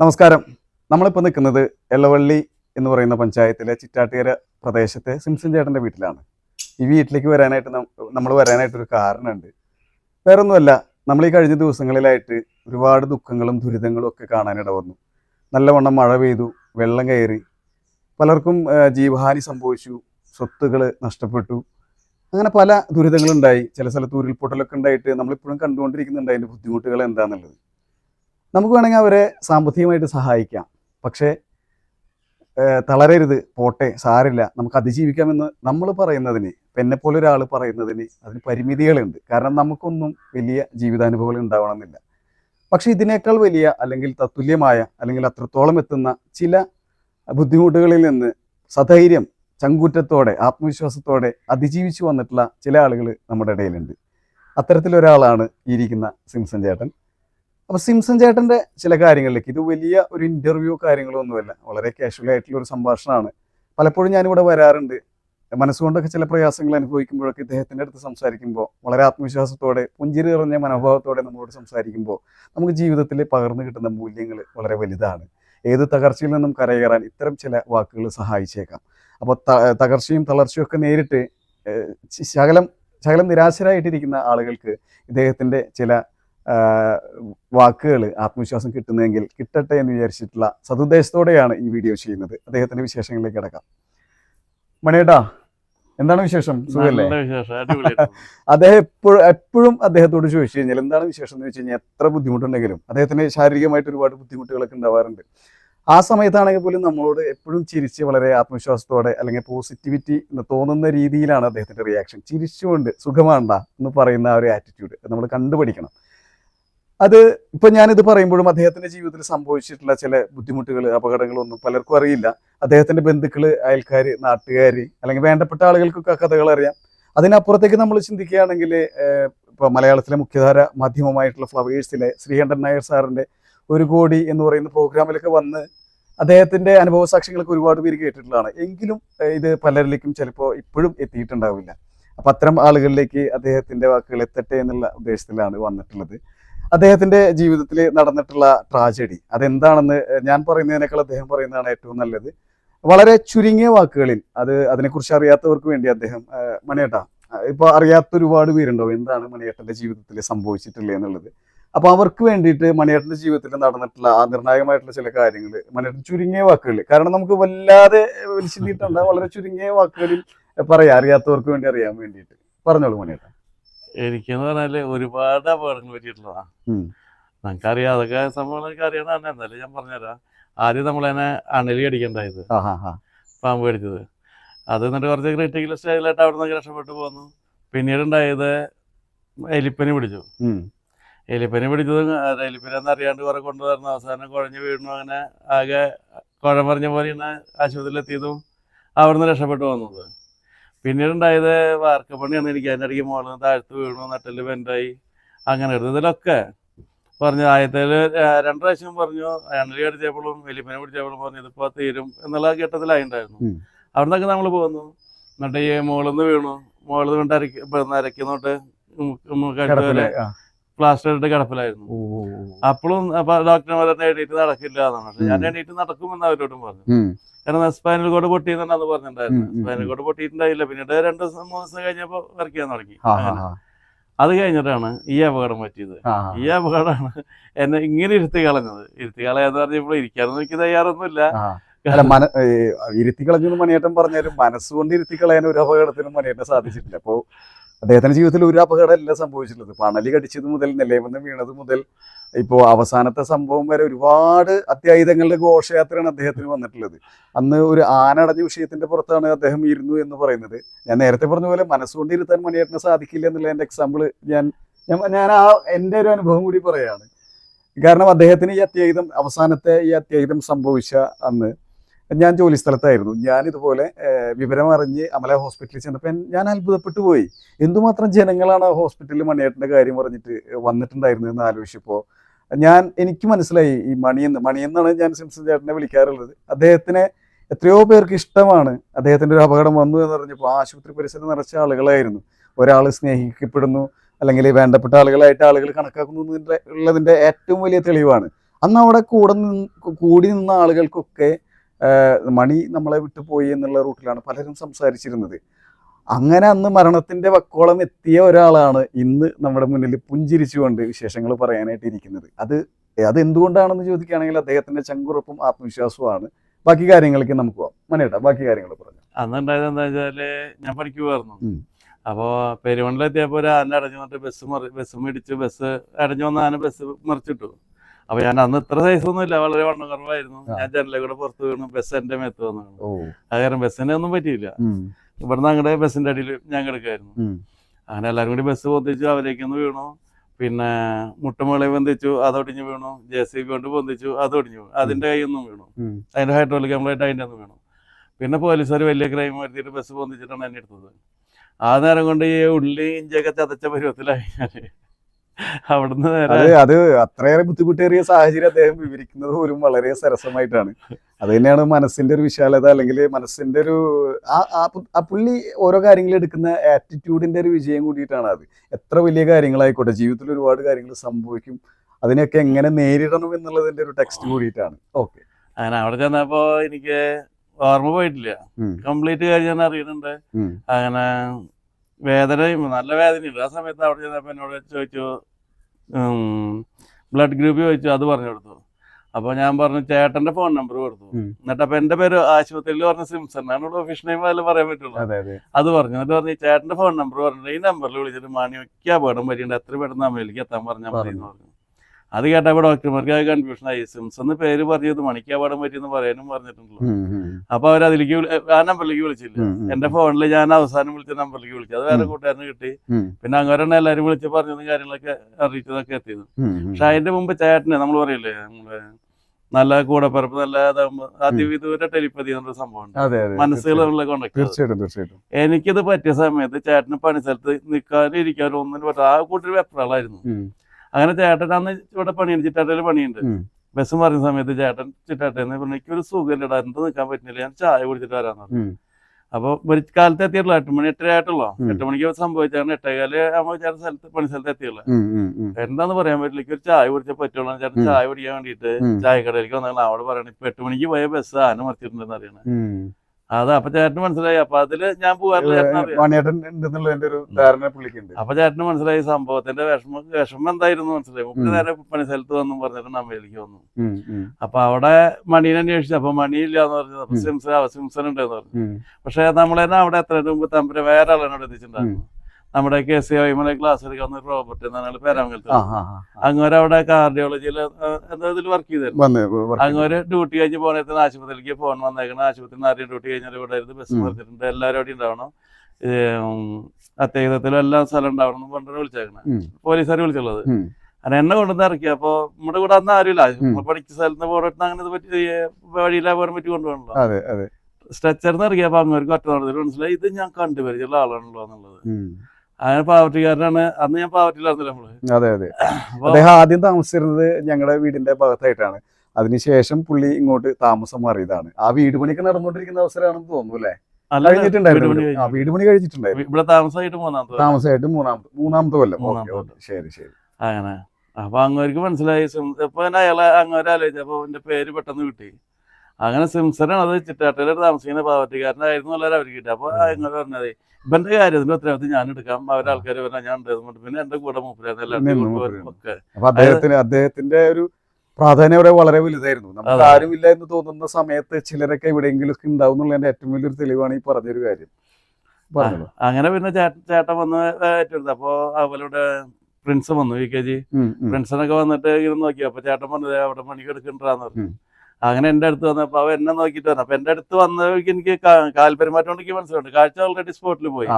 നമസ്കാരം. നമ്മളിപ്പോൾ നിൽക്കുന്നത് എല്ലവള്ളി എന്ന് പറയുന്ന പഞ്ചായത്തിലെ ചിറ്റാട്ടുകര പ്രദേശത്തെ സിംസൺ ചേട്ടന്റെ വീട്ടിലാണ്. ഈ വീട്ടിലേക്ക് വരാനായിട്ട് നമ്മൾ വരാനായിട്ട് വരാനായിട്ടൊരു കാരണമുണ്ട്. വേറെ ഒന്നുമല്ല നമ്മൾ ഈ കഴിഞ്ഞ ദിവസങ്ങളിലായിട്ട് ഒരുപാട് ദുഃഖങ്ങളും ദുരിതങ്ങളും ഒക്കെ കാണാനിട വന്നു നല്ലവണ്ണം മഴ പെയ്തു വെള്ളം കയറി പലർക്കും ജീവഹാനി സംഭവിച്ചു സ്വത്തുകൾ നഷ്ടപ്പെട്ടു. അങ്ങനെ പല ദുരിതങ്ങളുണ്ടായി. ചില സ്ഥലത്ത് ഉരുൾപൊട്ടലൊക്കെ ഉണ്ടായിട്ട് നമ്മളിപ്പോഴും കണ്ടുകൊണ്ടിരിക്കുന്നുണ്ട് അതിന്റെ ബുദ്ധിമുട്ടുകൾ എന്താണെന്നുള്ളത് നമുക്ക് വേണമെങ്കിൽ അവരെ സാമ്പത്തികമായിട്ട് സഹായിക്കാം. പക്ഷേ തളരരുത് പോട്ടെ സാരില്ല നമുക്ക് അതിജീവിക്കാമെന്ന് നമ്മൾ പറയുന്നതിന് ഇപ്പം പോലെ ഒരാൾ പറയുന്നതിന് അതിന് പരിമിതികളുണ്ട്. കാരണം നമുക്കൊന്നും വലിയ ജീവിതാനുഭവങ്ങൾ ഉണ്ടാവണമെന്നില്ല. പക്ഷേ ഇതിനേക്കാൾ വലിയ അല്ലെങ്കിൽ തത്തുല്യമായ അല്ലെങ്കിൽ അത്രത്തോളം എത്തുന്ന ചില ബുദ്ധിമുട്ടുകളിൽ നിന്ന് സധൈര്യം ചങ്കൂറ്റത്തോടെ ആത്മവിശ്വാസത്തോടെ അതിജീവിച്ചു വന്നിട്ടുള്ള ചില ആളുകൾ നമ്മുടെ ഇടയിലുണ്ട്. അത്തരത്തിലൊരാളാണ് ഇരിക്കുന്ന സിംസൺ ചേട്ടൻ. അപ്പൊ സിംസൺ ചേട്ടന്റെ ചില കാര്യങ്ങളിലേക്ക് ഇത് വലിയ ഒരു ഇന്റർവ്യൂ കാര്യങ്ങളോ ഒന്നുമല്ല. വളരെ കാഷ്വൽ ആയിട്ടുള്ള ഒരു സംഭാഷണമാണ്. പലപ്പോഴും ഞാനിവിടെ വരാറുണ്ട്. മനസ്സുകൊണ്ടൊക്കെ ചില പ്രയാസങ്ങൾ അനുഭവിക്കുമ്പോഴൊക്കെ ഇദ്ദേഹത്തിന്റെ അടുത്ത് സംസാരിക്കുമ്പോൾ വളരെ ആത്മവിശ്വാസത്തോടെ പുഞ്ചിരി നിറഞ്ഞ മനോഭാവത്തോടെ നമ്മളോട് സംസാരിക്കുമ്പോൾ നമുക്ക് ജീവിതത്തിൽ പകർന്നു കിട്ടുന്ന മൂല്യങ്ങൾ വളരെ വലുതാണ്. ഏത് തകർച്ചയിൽ നിന്നും കരകയറാൻ ഇത്തരം ചില വാക്കുകൾ സഹായിച്ചേക്കാം. അപ്പോൾ തകർച്ചയും തളർച്ചയും ഒക്കെ നേരിട്ട് ശകലം ശകലം നിരാശരായിട്ടിരിക്കുന്ന ആളുകൾക്ക് ഇദ്ദേഹത്തിന്റെ ചില വാക്കുകൾ ആത്മവിശ്വാസം കിട്ടുന്നതെങ്കിൽ കിട്ടട്ടെ എന്ന് വിചാരിച്ചിട്ടുള്ള സതുദ്ദേശത്തോടെയാണ് ഈ വീഡിയോ ചെയ്യുന്നത്. അദ്ദേഹത്തിന്റെ വിശേഷങ്ങളിലേക്ക് കിടക്കാം. മണിയേട്ടാ എന്താണ് വിശേഷം? സുഖല്ലേ. അദ്ദേഹം എപ്പോഴും എപ്പോഴും അദ്ദേഹത്തോട് ചോദിച്ചു കഴിഞ്ഞാൽ എന്താണ് വിശേഷം എന്ന് വെച്ച് കഴിഞ്ഞാൽ എത്ര ബുദ്ധിമുട്ടുണ്ടെങ്കിലും അദ്ദേഹത്തിന് ശാരീരികമായിട്ട് ഒരുപാട് ബുദ്ധിമുട്ടുകളൊക്കെ ഉണ്ടാവാറുണ്ട്. ആ സമയത്താണെങ്കിൽ പോലും നമ്മളോട് എപ്പോഴും ചിരിച്ച് വളരെ ആത്മവിശ്വാസത്തോടെ അല്ലെങ്കിൽ പോസിറ്റിവിറ്റി എന്ന് തോന്നുന്ന രീതിയിലാണ് അദ്ദേഹത്തിന്റെ റിയാക്ഷൻ ചിരിച്ചുകൊണ്ട് സുഖമാണ്ട എന്ന് പറയുന്ന ആ ഒരു ആറ്റിറ്റ്യൂഡ് നമ്മൾ കണ്ടുപഠിക്കണം. അത് ഇപ്പൊ ഞാനിത് പറയുമ്പോഴും അദ്ദേഹത്തിന്റെ ജീവിതത്തിൽ സംഭവിച്ചിട്ടുള്ള ചില ബുദ്ധിമുട്ടുകൾ അപകടങ്ങളൊന്നും പലർക്കും അറിയില്ല. അദ്ദേഹത്തിന്റെ ബന്ധുക്കൾ അയൽക്കാര് നാട്ടുകാര് അല്ലെങ്കിൽ വേണ്ടപ്പെട്ട ആളുകൾക്കൊക്കെ കഥകൾ അറിയാം. അതിനപ്പുറത്തേക്ക് നമ്മൾ ചിന്തിക്കുകയാണെങ്കിൽ ഇപ്പൊ മലയാളത്തിലെ മുഖ്യധാര മാധ്യമമായിട്ടുള്ള ഫ്ലവേഴ്സിലെ ശ്രീകണ്ഠൻ നായർ സാറിന്റെ ഒരു കോടി എന്ന് പറയുന്ന പ്രോഗ്രാമിലൊക്കെ വന്ന് അദ്ദേഹത്തിന്റെ അനുഭവ സാക്ഷ്യങ്ങളൊക്കെ ഒരുപാട് പേര് കേട്ടിട്ടുള്ളതാണ്. എങ്കിലും ഇത് പലരിലേക്കും ചിലപ്പോൾ ഇപ്പോഴും എത്തിയിട്ടുണ്ടാവില്ല. അപ്പൊ അത്തരം ആളുകളിലേക്ക് അദ്ദേഹത്തിന്റെ വാക്കുകൾ എത്തട്ടെ എന്നുള്ള ഉദ്ദേശത്തിലാണ് വന്നിട്ടുള്ളത്. അദ്ദേഹത്തിന്റെ ജീവിതത്തിൽ നടന്നിട്ടുള്ള ട്രാജഡി. അതെന്താണെന്ന് ഞാൻ പറയുന്നതിനേക്കാൾ അദ്ദേഹം പറയുന്നതാണ് ഏറ്റവും നല്ലത്. വളരെ ചുരുങ്ങിയ വാക്കുകളിൽ അത് അതിനെക്കുറിച്ച് അറിയാത്തവർക്ക് വേണ്ടി അദ്ദേഹം മണിയേട്ട ഇപ്പൊ അറിയാത്ത ഒരുപാട് പേരുണ്ടോ എന്താണ് മണിയേട്ടന്റെ ജീവിതത്തിൽ സംഭവിച്ചിട്ടില്ല എന്നുള്ളത്. അപ്പൊ അവർക്ക് വേണ്ടിയിട്ട് മണിയേട്ടന്റെ ജീവിതത്തിൽ നടന്നിട്ടുള്ള ആ നിർണായകമായിട്ടുള്ള ചില കാര്യങ്ങൾ മണിയേട്ടൻ ചുരുങ്ങിയ വാക്കുകളിൽ കാരണം നമുക്ക് വല്ലാതെ വലിച്ചിട്ടുണ്ട് വളരെ ചുരുങ്ങിയ വാക്കുകളിൽ പറയാം അറിയാത്തവർക്ക് വേണ്ടി അറിയാൻ വേണ്ടിയിട്ട്. പറഞ്ഞോളൂ മണിയേട്ടൻ എനിക്കെന്ന് പറഞ്ഞാൽ ഒരുപാട് അപകടങ്ങൾ പറ്റിയിട്ടുള്ളതാണ്. നമുക്കറിയാം അതൊക്കെ സംഭവം എനിക്ക് അറിയണതാണ് എന്നാലും ഞാൻ പറഞ്ഞുതരാം. ആദ്യം നമ്മളതിനെ അണലി അടിക്കണ്ടായത്. പാമ്പ് കടിച്ചത്. അത് എന്നിട്ട് കുറച്ച് ക്രിട്ടിക്കൽ സ്റ്റേജിലായിട്ട് അവിടെ നിന്ന് രക്ഷപ്പെട്ടു പോന്നു. പിന്നീട് ഉണ്ടായത് എലിപ്പനി പിടിച്ചു. എലിപ്പനി പിടിച്ചത് എലിപ്പനി എന്ന് അറിയാണ്ട് കുറെ കൊണ്ടുവരുന്ന അവസാനം കുഴഞ്ഞു വീണു. അങ്ങനെ ആകെ കുഴമറിഞ്ഞ പോലെ എത്തിയതും അവിടുന്ന് രക്ഷപ്പെട്ടു വന്നത്. പിന്നീട് ഉണ്ടായത് വാർക്കപ്പണിയാണ് എനിക്ക് അതിന്റെ ഇടയ്ക്ക് മുകളിൽ നിന്ന് താഴ്ത്ത് വീണു നട്ടൽ ബെൻഡായി അങ്ങനെ ഇതിലൊക്കെ പറഞ്ഞു ആദ്യത്തേൽ രണ്ടു പ്രാവശ്യം പറഞ്ഞു അണലി അടിച്ചപ്പോഴും എലിപ്പനി പിടിച്ചപ്പോഴും പറഞ്ഞു ഇതിപ്പോൾ തീരും എന്നുള്ള ഘട്ടത്തിലായിട്ടുണ്ടായിരുന്നു. അവിടെ നിന്നൊക്കെ നമ്മൾ പോകുന്നു എന്നിട്ട് ഈ മുകളിൽ നിന്ന് വീണു മുകളിൽ നിന്ന് വീണ്ട് അരക്കി. പ്ലാസ്റ്റർ ഇട്ട് കിടപ്പിലായിരുന്നു. അപ്പോഴും അപ്പൊ ഡോക്ടർമാർ എണീറ്റ് നടക്കില്ല എന്നാണ് പക്ഷെ ഞാൻ എണീറ്റ് നടക്കുമെന്ന് അവരോടും പറഞ്ഞു. കാരണം സ്പൈനൽ കോഡ് പൊട്ടിയെന്നാണ് പറഞ്ഞിട്ടുണ്ടായിരുന്നു. ഉം, ഉം, സ്പൈനൽ കോഡ് പൊട്ടിയിട്ടുണ്ടായില്ല. പിന്നീട് രണ്ട് ദിവസം മൂന്ന് ദിവസം കഴിഞ്ഞപ്പോ വർക്ക് ചെയ്യാൻ തുടങ്ങി. അത് കഴിഞ്ഞിട്ടാണ് ഈ അപകടം പറ്റിയത്. ഈ അപകടമാണ് എന്നെ ഇങ്ങനെ ഇരുത്തി കളഞ്ഞത്. ഇരുത്തി കളയാന്ന് പറഞ്ഞപ്പോൾ ഇരിക്കാനൊന്നും എനിക്ക് തയ്യാറൊന്നുമില്ല. ഇരുത്തി കളഞ്ഞു മണിയേട്ടൻ പറഞ്ഞാലും മനസ്സുകൊണ്ട് ഇരുത്തി കളയാൻ ഒരു അപകടത്തിനും മണിയേട്ടൻ സാധിച്ചിട്ടില്ല. അപ്പോൾ അദ്ദേഹത്തിന്റെ ജീവിതത്തിൽ ഒരു അപകടമല്ല സംഭവിച്ചിട്ടുള്ളത്. പണലി കടിച്ചത് മുതൽ നിലയമെന്ന് വീണത് മുതൽ ഇപ്പോൾ അവസാനത്തെ സംഭവം വരെ ഒരുപാട് അത്യായുധങ്ങളുടെ ഘോഷയാത്രയാണ് അദ്ദേഹത്തിന് വന്നിട്ടുള്ളത്. അന്ന് ഒരു ആനടഞ്ഞ വിഷയത്തിന്റെ പുറത്താണ് അദ്ദേഹം ഇരുന്നു എന്ന് പറയുന്നത്. ഞാൻ നേരത്തെ പറഞ്ഞ പോലെ മനസ്സുകൊണ്ട് ഇരുത്താൻ മണിയേട്ടനെ സാധിക്കില്ല എന്നുള്ള എന്റെ എക്സാമ്പിൾ ഞാൻ ഞാൻ- ആ എന്റെ ഒരു അനുഭവം കൂടി പറയാണ്. കാരണം അദ്ദേഹത്തിന് ഈ അത്യായുധം അവസാനത്തെ ഈ അത്യായുധം സംഭവിച്ച അന്ന് ഞാൻ ജോലി സ്ഥലത്തായിരുന്നു. ഞാൻ ഇതുപോലെ വിവരം അമല ഹോസ്പിറ്റലിൽ ചെന്നപ്പോൾ ഞാൻ അത്ഭുതപ്പെട്ടു പോയി. എന്തുമാത്രം ജനങ്ങളാണ് ആ ഹോസ്പിറ്റലിൽ മണിയേട്ടന്റെ കാര്യം പറഞ്ഞിട്ട് വന്നിട്ടുണ്ടായിരുന്നു എന്ന് ആലോചിച്ചപ്പോൾ ഞാൻ എനിക്ക് മനസ്സിലായി ഈ മണിയെന്ന്. മണിയെന്നാണ് ഞാൻ സിംസൺ ചേട്ടനെ വിളിക്കാറുള്ളത്. അദ്ദേഹത്തിനെ എത്രയോ പേർക്ക് ഇഷ്ടമാണ്. അദ്ദേഹത്തിന്റെ ഒരു അപകടം വന്നു എന്ന് പറഞ്ഞപ്പോൾ ആശുപത്രി പരിസരം നിറച്ച ആളുകളായിരുന്നു. ഒരാൾ സ്നേഹിക്കപ്പെടുന്നു അല്ലെങ്കിൽ വേണ്ടപ്പെട്ട ആളുകളായിട്ട് ആളുകൾ കണക്കാക്കുന്നു ഉള്ളതിന്റെ ഏറ്റവും വലിയ തെളിവാണ്. അന്ന് അവിടെ കൂടെ നിന്ന് കൂടി നിന്ന ആളുകൾക്കൊക്കെ മണി നമ്മളെ വിട്ടുപോയി എന്നുള്ള റൂട്ടിലാണ് പലരും സംസാരിച്ചിരുന്നത്. അങ്ങനെ അന്ന് മരണത്തിന്റെ വക്കോളം എത്തിയ ഒരാളാണ് ഇന്ന് നമ്മുടെ മുന്നിൽ പുഞ്ചിരിച്ചുകൊണ്ട് വിശേഷങ്ങൾ പറയാനായിട്ട് ഇരിക്കുന്നത്. അത് അത് എന്തുകൊണ്ടാണെന്ന് ചോദിക്കുകയാണെങ്കിൽ അദ്ദേഹത്തിന്റെ ചങ്കുറപ്പും ആത്മവിശ്വാസവുമാണ്. ബാക്കി കാര്യങ്ങൾക്ക് നമുക്ക് പോവാം. മനേട്ടാ ബാക്കി കാര്യങ്ങൾ പറഞ്ഞു? അന്നുണ്ടായത് എന്താ വെച്ചാൽ ഞാൻ പഠിക്കുമായിരുന്നു അപ്പോൾ ഒരു ആന അടഞ്ഞു വന്നിട്ട് ബസ് മറി ബസ് മേടിച്ച് ബസ് അടഞ്ഞു വന്ന ആന ബസ് മറിച്ചിട്ടു. അപ്പൊ ഞാൻ അന്ന് ഇത്ര സൈസ് ഒന്നും ഇല്ല വളരെ വണ്ണം കുറവായിരുന്നു. ഞാൻ ജനലെ കൂടെ പുറത്ത് വീണു ബസ് എന്റെ മേത്ത് വന്നു വീണു. ഓ. അത് കാരണം ബസ്സിനെ ഒന്നും പറ്റിയില്ല. ഇവിടുന്ന് അങ്ങടെ ബസ്സിന്റെ അടിയിൽ ഞാൻ കിടക്കായിരുന്നു അങ്ങനെ എല്ലാവരും കൂടി ബസ് പൊന്തിച്ചു അവരേക്കൊന്ന് വീണു. പിന്നെ മുട്ടുമേളെ ബന്ധിച്ചു അതൊടിഞ്ഞു വീണു. ജെ സി ബി കൊണ്ട് പൊന്തിച്ചു അതൊടിഞ്ഞു അതിന്റെ കൈയൊന്നും വീണു. അതിന്റെ ഹൈഡ്രോളിക് കംപ്ലൈന്റ് അതിന്റെ ഒന്നും വീണു. പിന്നെ പോലീസുകാർ വലിയ ക്രൈം വരുത്തിയിട്ട് ബസ് പൊന്തിച്ചിട്ടാണ് എന്നെ എടുത്തത്. ആ നേരം കൊണ്ട് ഈ ഉള്ളി ഇഞ്ചിയൊക്കെ ചതച്ച പരുവത്തിലായി. ഞാൻ. അവിടുന്ന് അത് അത് അത്രയേറെ ബുദ്ധിമുട്ടേറിയ സാഹചര്യം അദ്ദേഹം വിവരിക്കുന്നത് പോലും വളരെ സരസമായിട്ടാണ്. അത് തന്നെയാണ് മനസ്സിന്റെ ഒരു വിശാലത അല്ലെങ്കിൽ മനസ്സിന്റെ ഒരു ആ ആ പുള്ളി ഓരോ കാര്യങ്ങൾ എടുക്കുന്ന ആറ്റിറ്റ്യൂഡിന്റെ ഒരു വിജയം കൂടിയിട്ടാണ് അത്. എത്ര വലിയ കാര്യങ്ങളായിക്കോട്ടെ ജീവിതത്തിൽ ഒരുപാട് കാര്യങ്ങൾ സംഭവിക്കും അതിനെയൊക്കെ എങ്ങനെ നേരിടണം എന്നുള്ളതിന്റെ ഒരു ടെക്സ്റ്റ് കൂടിയിട്ടാണ്. ഓക്കെ അങ്ങനെ അവിടെ ചെന്നപ്പോ എനിക്ക് ഓർമ്മ പോയിട്ടില്ല. കംപ്ലീറ്റ് കാര്യം അറിയുന്നുണ്ട്. അങ്ങനെ വേദനയും നല്ല വേദനയുണ്ട്. ആ സമയത്ത് അവിടെ ചെന്നപ്പോൾ എന്നോട് ചോദിച്ചു ബ്ലഡ് ഗ്രൂപ്പ് ചോദിച്ചു അത് പറഞ്ഞു കൊടുത്തു. അപ്പൊ ഞാൻ പറഞ്ഞു ചേട്ടന്റെ ഫോൺ നമ്പർ കൊടുത്തു. എന്നിട്ട് അപ്പൊ എന്റെ പേര് ആശുപത്രിയിൽ പറഞ്ഞ സിംസൺ. ആണ് ഓഫീസ് നെയിം അതിൽ പറയാൻ പറ്റുള്ളൂ. അതെ പറഞ്ഞു. എന്നിട്ട് പറഞ്ഞു ചേട്ടന്റെ ഫോൺ നമ്പർ പറഞ്ഞു ഈ നമ്പറിൽ വിളിച്ചിട്ട് മാണിയൊക്കെ അപകടം പറ്റിയിട്ടുണ്ട്. എത്ര പെട്ടെന്ന് അമ്മയിലേക്ക് എത്താൻ പറഞ്ഞാൽ മതി എന്ന് പറഞ്ഞു. അത് കേട്ടപ്പോൾ ഡോക്ടർമാർക്ക് അത് കൺഫ്യൂഷൻ ആയി. സിംസ് എന്ന് പേര് പറഞ്ഞത് മണിക്ക് അപകടം പറ്റിയെന്ന് പറയാനും പറഞ്ഞിട്ടുണ്ടല്ലോ. അപ്പൊ വിളി- ആ നമ്പറിലേക്ക് വിളിച്ചില്ല. എന്റെ ഫോണിൽ ഞാൻ അവസാനം വിളിച്ച നമ്പറിലേക്ക് വിളിച്ചു. അത് വേറെ കൂട്ടുകാരന് കിട്ടി. പിന്നെ അങ്ങോട്ടാണ് എല്ലാരും വിളിച്ച് പറഞ്ഞതും കാര്യങ്ങളൊക്കെ അറിയിച്ചതൊക്കെ എത്തിയത്. പക്ഷെ അതിന്റെ മുമ്പ് ചേട്ടനെ നമ്മൾ പറയില്ലേ നമ്മൾ നല്ല കൂടപ്പറപ്പ് നല്ല അതിവിദൂര ടെലിപ്പതി എന്നൊരു സംഭവം മനസ്സുകൾ. കോണ്ടാക്ട് തീർച്ചയായിട്ടും. തീർച്ചയായിട്ടും എനിക്കിത് പറ്റിയ സമയത്ത് ചേട്ടന് പണി സ്ഥലത്ത് നിൽക്കാനും ഇരിക്കാനും ഒന്നിനും പറ്റാ ആ കൂട്ടൊരു വെപ്രാളായിരുന്നു. അങ്ങനെ ചേട്ടൻ അന്ന് ഇവിടെ പണിയുണ്ട് ചിറ്റാട്ടയിൽ പണിയുണ്ട്. ബസ് മാറിയ സമയത്ത് ചേട്ടൻ ചിറ്റാട്ടേന്ന് പറഞ്ഞു എനിക്കൊരു സുഖമില്ലടാ എന്താ നിൽക്കാൻ പറ്റുന്നില്ല ഞാൻ ചായ കുടിച്ചിട്ട് വരാന്ന് പറഞ്ഞു. അപ്പൊ ഒരു കാലത്ത് എത്തിയിട്ടുള്ള എട്ട് മണി എട്ടര ആയിട്ടുള്ളൂ. എട്ട് മണിക്ക് സംഭവിച്ചാണ് എട്ടേകാൽ ആകുമ്പോൾ ചേട്ടൻ സ്ഥലത്ത് പണി സ്ഥലത്ത് എത്തിയുള്ളത്. എന്താന്ന് പറയാൻ പറ്റില്ല ഒരു ചായ കുടിച്ച പറ്റുള്ളൂ ചേട്ടൻ ചായ കുടിക്കാൻ വേണ്ടിയിട്ട് ചായ ചായക്കടയിലേക്ക് വന്നാൽ അവിടെ പറയണം ഇപ്പൊ എട്ട് മണിക്ക് പോയ ബസ് ആന മറിച്ചിട്ടുണ്ടെന്ന് അറിയണേ. അത് അപ്പൊ ചേട്ടന് മനസ്സിലായി. അപ്പൊ അതിൽ ഞാൻ മണിയേട്ടൻ ഒരു ധാരണ പുള്ളിക്കുണ്ട്. അപ്പൊ ചേട്ടന് മനസ്സിലായി സംഭവത്തിന്റെ വിഷമം. വിഷമം എന്തായിരുന്നു മനസ്സിലായി? മുപ്പത്. നേരം പണി സ്ഥലത്ത് വന്നു പറഞ്ഞിട്ട് അമ്മയിലേക്ക് വന്നു. അപ്പൊ അവിടെ മണീനെ അന്വേഷിച്ചു. അപ്പൊ മണിയില്ല എന്ന് പറഞ്ഞത്. അപ്പൊ. സിംസൺ സിംസൺ ഉണ്ടെന്ന് പറഞ്ഞു. പക്ഷെ നമ്മളെന്നെ അവിടെ എത്ര മുമ്പ് തമ്പുര വേറെ ആളാണ് അവിടെ എത്തിച്ചിട്ടുണ്ടായിരുന്നു. നമ്മുടെ കെ സി ഐമലെ ക്ലാസ് എടുക്കാവുന്ന ഒരു റോബർട്ട് എന്നാണ് പേരാമംഗലത്ത്. അങ്ങോര് അവിടെ കാർഡിയോളജിയിൽ എന്താ ഇതിൽ വർക്ക് ചെയ്തായിരുന്നു? അങ്ങനെ ഡ്യൂട്ടി കഴിഞ്ഞ് പോകണത്തിന് ആശുപത്രിയിലേക്ക് ഫോൺ വന്നേക്കണം. ആശുപത്രിയിൽ നിന്ന് ആരെയും ഡ്യൂട്ടി കഴിഞ്ഞാൽ ഇവിടെ ആയിരുന്നു ബസ്. മറിച്ചിട്ടുണ്ട് എല്ലാവരും അവിടെ ഉണ്ടാവണം. അത്യാഹിതത്തിലും എല്ലാ സ്ഥലം ഉണ്ടാവണം എന്ന് പറഞ്ഞിട്ട് വിളിച്ചേക്കണം. പോലീസുകാർ വിളിച്ചുള്ളത് അങ്ങനെ എന്നെ കൊണ്ടുവന്ന് ഇറക്കി. അപ്പൊ നമ്മുടെ കൂടെ അന്ന് ആരുമില്ല. പഠിച്ച സ്ഥലത്ത് പോകട്ടെ അങ്ങനെ ഇത് പറ്റി വഴിയിലാ പോകാൻ പറ്റി കൊണ്ടുപോകണല്ലോ. അതെ അതെ. അങ്ങനെ അങ്ങോട്ട് ഒറ്റ നടന്നിട്ട് മനസ്സിലായി ഇത് ഞാൻ കണ്ടുപരിച്ചുള്ള ആളാണല്ലോ എന്നുള്ളത്. അങ്ങനെ പാവറ്റിക്കാരനാണ് അന്ന് ഞാൻ പാവട്ടിയിലായിരുന്നില്ല നമ്മൾ. അതെ അതെ. അപ്പൊ അദ്ദേഹം ആദ്യം താമസിച്ചിരുന്നത് ഞങ്ങളുടെ വീടിന്റെ ഭാഗത്തായിട്ടാണ്. അതിനുശേഷം പുള്ളി ഇങ്ങോട്ട് താമസം മാറിയതാണ്. ആ വീട് പണിയൊക്കെ നടന്നുകൊണ്ടിരിക്കുന്ന അവസരമാണെന്ന് തോന്നുന്നു അല്ലേ? കഴിഞ്ഞിട്ടുണ്ടായിരുന്നു. ആ വീട് പണി കഴിഞ്ഞിട്ടുണ്ടായിരുന്നു. ഇവിടെ താമസമായിട്ട് മൂന്നാമത്തെ താമസമായിട്ട് മൂന്നാമത്തെ മൂന്നാമത്തെ കൊല്ലം. ശരി ശരി. അങ്ങനെ. അപ്പൊ അങ്ങോർക്ക് മനസ്സിലായി. അപ്പൊ ഞാൻ അയാളെ അങ്ങോരെ ആലോചിച്ചപ്പോ എന്റെ പേര് പെട്ടെന്ന് കിട്ടി. അങ്ങനെ സിംസനാണ് അത് ചിറ്റാട്ടയിൽ താമസിക്കുന്ന പാവറ്റിക്കാരനായിരുന്നു എല്ലാവരും അവർക്ക് കിട്ടി. അപ്പൊ അങ്ങനെ പറഞ്ഞത് ഇവന്റെ കാര്യത്തിന്റെ ഉത്തരവാദിത്തം ഞാൻ എടുക്കാം. അവരെ ആൾക്കാർ പറഞ്ഞാൽ ഞാൻ ഉണ്ടായിരുന്നു പിന്നെ എന്റെ കൂടെ മൂപ്പരായിരുന്നു അദ്ദേഹത്തിന്റെ ഒരു പ്രാധാന്യം അവിടെ വളരെ വലുതായിരുന്നു. നമുക്ക് ആരും ആരുമില്ല എന്ന് തോന്നുന്ന സമയത്ത് ചിലരൊക്കെ എവിടെയെങ്കിലും ഒക്കെ ഉണ്ടാവും എന്നുള്ളതിന്റെ ഏറ്റവും വലിയൊരു തെളിവാണ് ഈ പറഞ്ഞൊരു കാര്യം. അങ്ങനെ പിന്നെ ചേട്ടൻ വന്ന് ഏറ്റെടുത്തു. അപ്പൊ അവളുടെ പ്രിൻസ് വന്നു വി കെ ജി. ഉം. വന്നിട്ട് ഇങ്ങനെ നോക്കി. അപ്പൊ ചേട്ടൻ പറഞ്ഞത് അവിടെ പണിക്ക് എടുക്കണ്ടാന്ന് പറഞ്ഞു. അങ്ങനെ എന്റെ അടുത്ത് വന്നപ്പോൾ അവ എന്നെ നോക്കിട്ട് വന്നു അപ്പൊ എന്റെ അടുത്ത് വന്നവർക്ക് എനിക്ക് കാൽപെരുമാറ്റം കൊണ്ട് എനിക്ക് മനസ്സിലുണ്ട് കാഴ്ച ഓൾറെഡി സ്പോട്ടിൽ പോയി.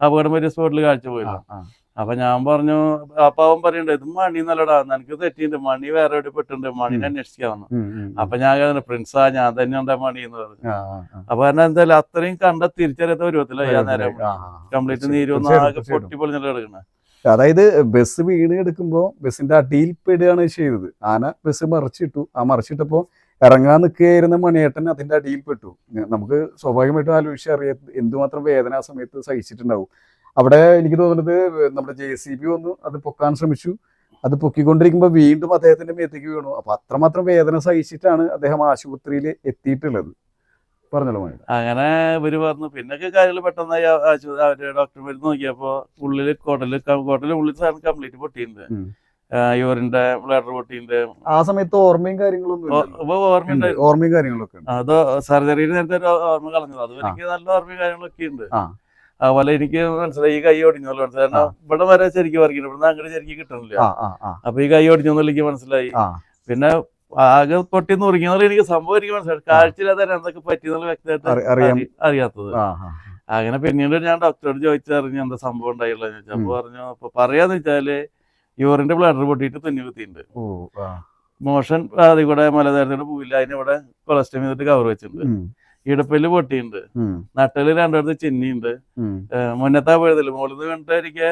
അപകടം പറ്റിയ സ്പോട്ടിൽ കാഴ്ച പോയി. അപ്പൊ ഞാൻ പറഞ്ഞു അപ്പൊ അവൻ പറയണ്ട ഇത് മണി നല്ലടാ എനിക്ക് തെറ്റിണ്ട് മണി വേറെ എവിടെ പെട്ടുണ്ട്? മണിനെ അന്വേഷിക്കാൻ വന്നു ഉം, ഉം. അപ്പൊ ഞാൻ പറഞ്ഞു പ്രിൻസാ ഞാൻ തന്നെ ഉണ്ടാ മണി എന്ന് പറഞ്ഞു. അപ്പൊ എന്നാ എന്തായാലും അത്രയും കണ്ട തിരിച്ചറിയാത്ത ഒരു ഞാൻ നേരം. കംപ്ലീറ്റ് നീരൊന്നും ആകെ. പൊട്ടി പൊളിഞ്ഞിട്ട് കിടക്കുന്നത് അതായത് ബസ് വീണ് എടുക്കുമ്പോൾ ബസ്സിന്റെ അടിയിൽ പെടുകയാണ് ചെയ്തത്. ആന ബസ് മറിച്ചിട്ടു. ആ മറിച്ചിട്ടപ്പോ ഇറങ്ങാൻ നിൽക്കുകയായിരുന്ന മണിയേട്ടൻ അതിന്റെ അടിയിൽ പെട്ടു. നമുക്ക് സ്വാഭാവികമായിട്ടും ആലോചിച്ച് അറിയാം എന്തുമാത്രം വേദന ആ സമയത്ത് സഹിച്ചിട്ടുണ്ടാവും. അവിടെ എനിക്ക് തോന്നുന്നത് നമ്മുടെ ജെ സി ബി വന്നു അത് പൊക്കാൻ ശ്രമിച്ചു. അത് പൊക്കിക്കൊണ്ടിരിക്കുമ്പോൾ വീണ്ടും അദ്ദേഹത്തിന്റെ മേത്തേക്ക് വീണു. അപ്പൊ അത്രമാത്രം വേദന സഹിച്ചിട്ടാണ് അദ്ദേഹം ആശുപത്രിയിൽ എത്തിയിട്ടുള്ളത്. പറഞ്ഞോളൂ അങ്ങനെ ഇവർ പറഞ്ഞു. പിന്നൊക്കെ കാര്യങ്ങൾ പെട്ടെന്ന് അവർ ഡോക്ടർമാർ നോക്കിയപ്പോ ഉള്ളിൽ കൊടൽ കൊടൽ ഉള്ളിൽ സാധനം കംപ്ലീറ്റ് പൊട്ടിയിട്ടുണ്ട്. യുവറിന്റെ യൂറിന്റെ ബ്ലഡർ പൊട്ടിയിട്ടുണ്ട്. ആ സമയത്ത് ഓർമ്മയും കാര്യങ്ങളൊന്നും. ഓർമ്മയുണ്ടായിരുന്നു ഓർമ്മയും കാര്യങ്ങളൊക്കെ അത് സർജറിയുടെ നേരത്തെ ഒരു ഓർമ്മ കളഞ്ഞത്. അത് എനിക്ക് നല്ല ഓർമ്മയും കാര്യങ്ങളൊക്കെ ഉണ്ട്. അതുപോലെ എനിക്ക് മനസ്സിലായി ഈ കൈ ഒടിഞ്ഞല്ലോ മനസ്സിലായി കാരണം ഇവിടെ വരെ ശരിക്കും വർക്കില്ല ഇവിടെ അങ്ങോട്ട് ശരിക്കും കിട്ടണില്ല. അപ്പൊ ഈ കൈ ഒടിഞ്ഞെന്നുള്ള എനിക്ക് മനസ്സിലായി. പിന്നെ ആകെ പൊട്ടി നുറുങ്ങിയെന്നുള്ള എനിക്ക് സംഭവം എനിക്ക് മനസ്സിലായി. കാഴ്ചയില്ലാതെ എന്തൊക്കെ പറ്റിയെന്നുള്ള വ്യക്തമായിട്ട് അറി- അറിയാത്തത്. അങ്ങനെ പിന്നീട് ഞാൻ ഡോക്ടറോട് ചോദിച്ചറിഞ്ഞു എന്താ സംഭവം ഉണ്ടായില്ല ചോദിച്ചു. അപ്പൊ പറഞ്ഞു അപ്പൊ പറയാന്ന് വെച്ചാൽ യൂറിന്റെ ബ്ലഡർ പൊട്ടിയിട്ട് തുന്നി കുത്തിയിട്ടുണ്ട്. മോഷൻ അതിൽ കൂടെ മലതാരത്തിന്റെ പൂവില്ല അതിനിവിടെ കൊളസ്ട്രോം ചെയ്തിട്ട് കവർ വെച്ചിട്ടുണ്ട്. ഇടുപ്പിൽ പൊട്ടിയുണ്ട്. നട്ടൽ രണ്ടിടത്ത് ചിന്നിയുണ്ട്. മുന്നത്താ പോയതിൽ മുകളിൽ നിന്ന് വീണിട്ട്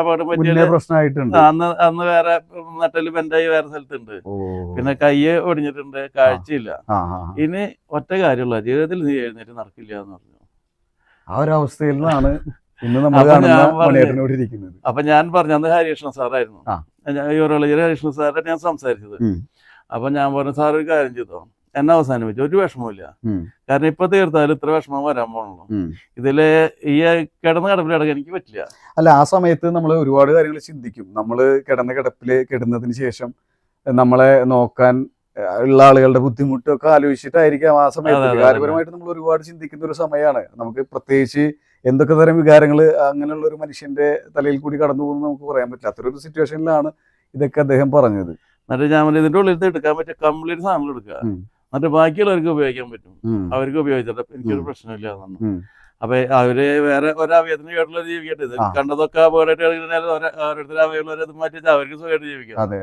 അപകടം പ്രശ്നമായിട്ടുണ്ട്. അന്ന് അന്ന് വേറെ നട്ടൽ ബെൻഡായി വേറെ സ്ഥലത്തുണ്ട്. പിന്നെ കയ്യ് ഒടിഞ്ഞിട്ടുണ്ട് കാഴ്ചയില്ല. ഇനി ഒറ്റ കാര്യമുള്ള ജീവിതത്തിൽ നീ എഴുന്നേറ്റ് നടക്കില്ല എന്ന് പറഞ്ഞു. ആ ഒരു അവസ്ഥയിൽ നിന്നാണ് ഇന്ന് നമ്മൾ ഇരിക്കുന്നത്. അപ്പൊ ഞാൻ പറഞ്ഞു അന്ന് ഹരികൃഷ്ണൻ സാറായിരുന്നു. ഒരു ഹരികൃഷ്ണൻ സാറായിട്ട് ഞാൻ സംസാരിച്ചത്. അപ്പൊ ഞാൻ പറഞ്ഞു സാർ ഒരു കാര്യം ചെയ്തോ? എന്നെ അവസാനിപ്പിച്ചു. ഒരു വിഷമമില്ല കാരണം ഇപ്പൊ തീർത്താലും ഇത്ര വിഷമം വരാൻ പോണല്ലോ. ഇതിൽ ഈ കിടന്ന കിടപ്പിൽ കിടക്കാൻ എനിക്ക് പറ്റില്ല. അല്ല ആ സമയത്ത് നമ്മൾ ഒരുപാട് കാര്യങ്ങൾ ചിന്തിക്കും. നമ്മൾ കിടന്ന കിടപ്പിൽ കിടന്നതിന് ശേഷം നമ്മളെ നോക്കാൻ ഉള്ള ആളുകളുടെ ബുദ്ധിമുട്ടൊക്കെ ആലോചിച്ചിട്ടായിരിക്കാം ആ സമയത്ത്. വികാരപരമായിട്ട് നമ്മൾ ഒരുപാട് ചിന്തിക്കുന്ന ഒരു സമയമാണ്. നമുക്ക് പ്രത്യേകിച്ച് എന്തൊക്കെ തരം വികാരങ്ങൾ അങ്ങനെയുള്ള ഒരു മനുഷ്യന്റെ തലയിൽ കൂടി കടന്നു പോകുന്നു നമുക്ക് പറയാൻ പറ്റില്ല. അത്തരൊരു സിറ്റുവേഷനിലാണ് ഇതൊക്കെ അദ്ദേഹം പറഞ്ഞത്. എന്നിട്ട് ഞാൻ ഇതിന്റെ ഉള്ളിൽ എടുക്കാൻ പറ്റിയ കംപ്ലീറ്റ് സാധനങ്ങൾ എടുക്കുക. എന്നിട്ട് ബാക്കിയുള്ളവർക്ക് ഉപയോഗിക്കാൻ പറ്റും. അവർക്ക് ഉപയോഗിച്ചിട്ട് എനിക്കൊരു. പ്രശ്നമില്ല എന്നാണ് ഉം. അപ്പൊ അവർ വേറെ ഒരവയത്തിന് കേട്ടുള്ള ജീവിക്കട്ടെ. ഇത് കണ്ടതൊക്കെ അപകടമായിട്ട് കളിക്കുന്നതിനാൽ ഓരോരുത്തർ അവയുള്ളവരെ മാറ്റി അവർക്ക് സുഖമായിട്ട് ജീവിക്കാം. അതെ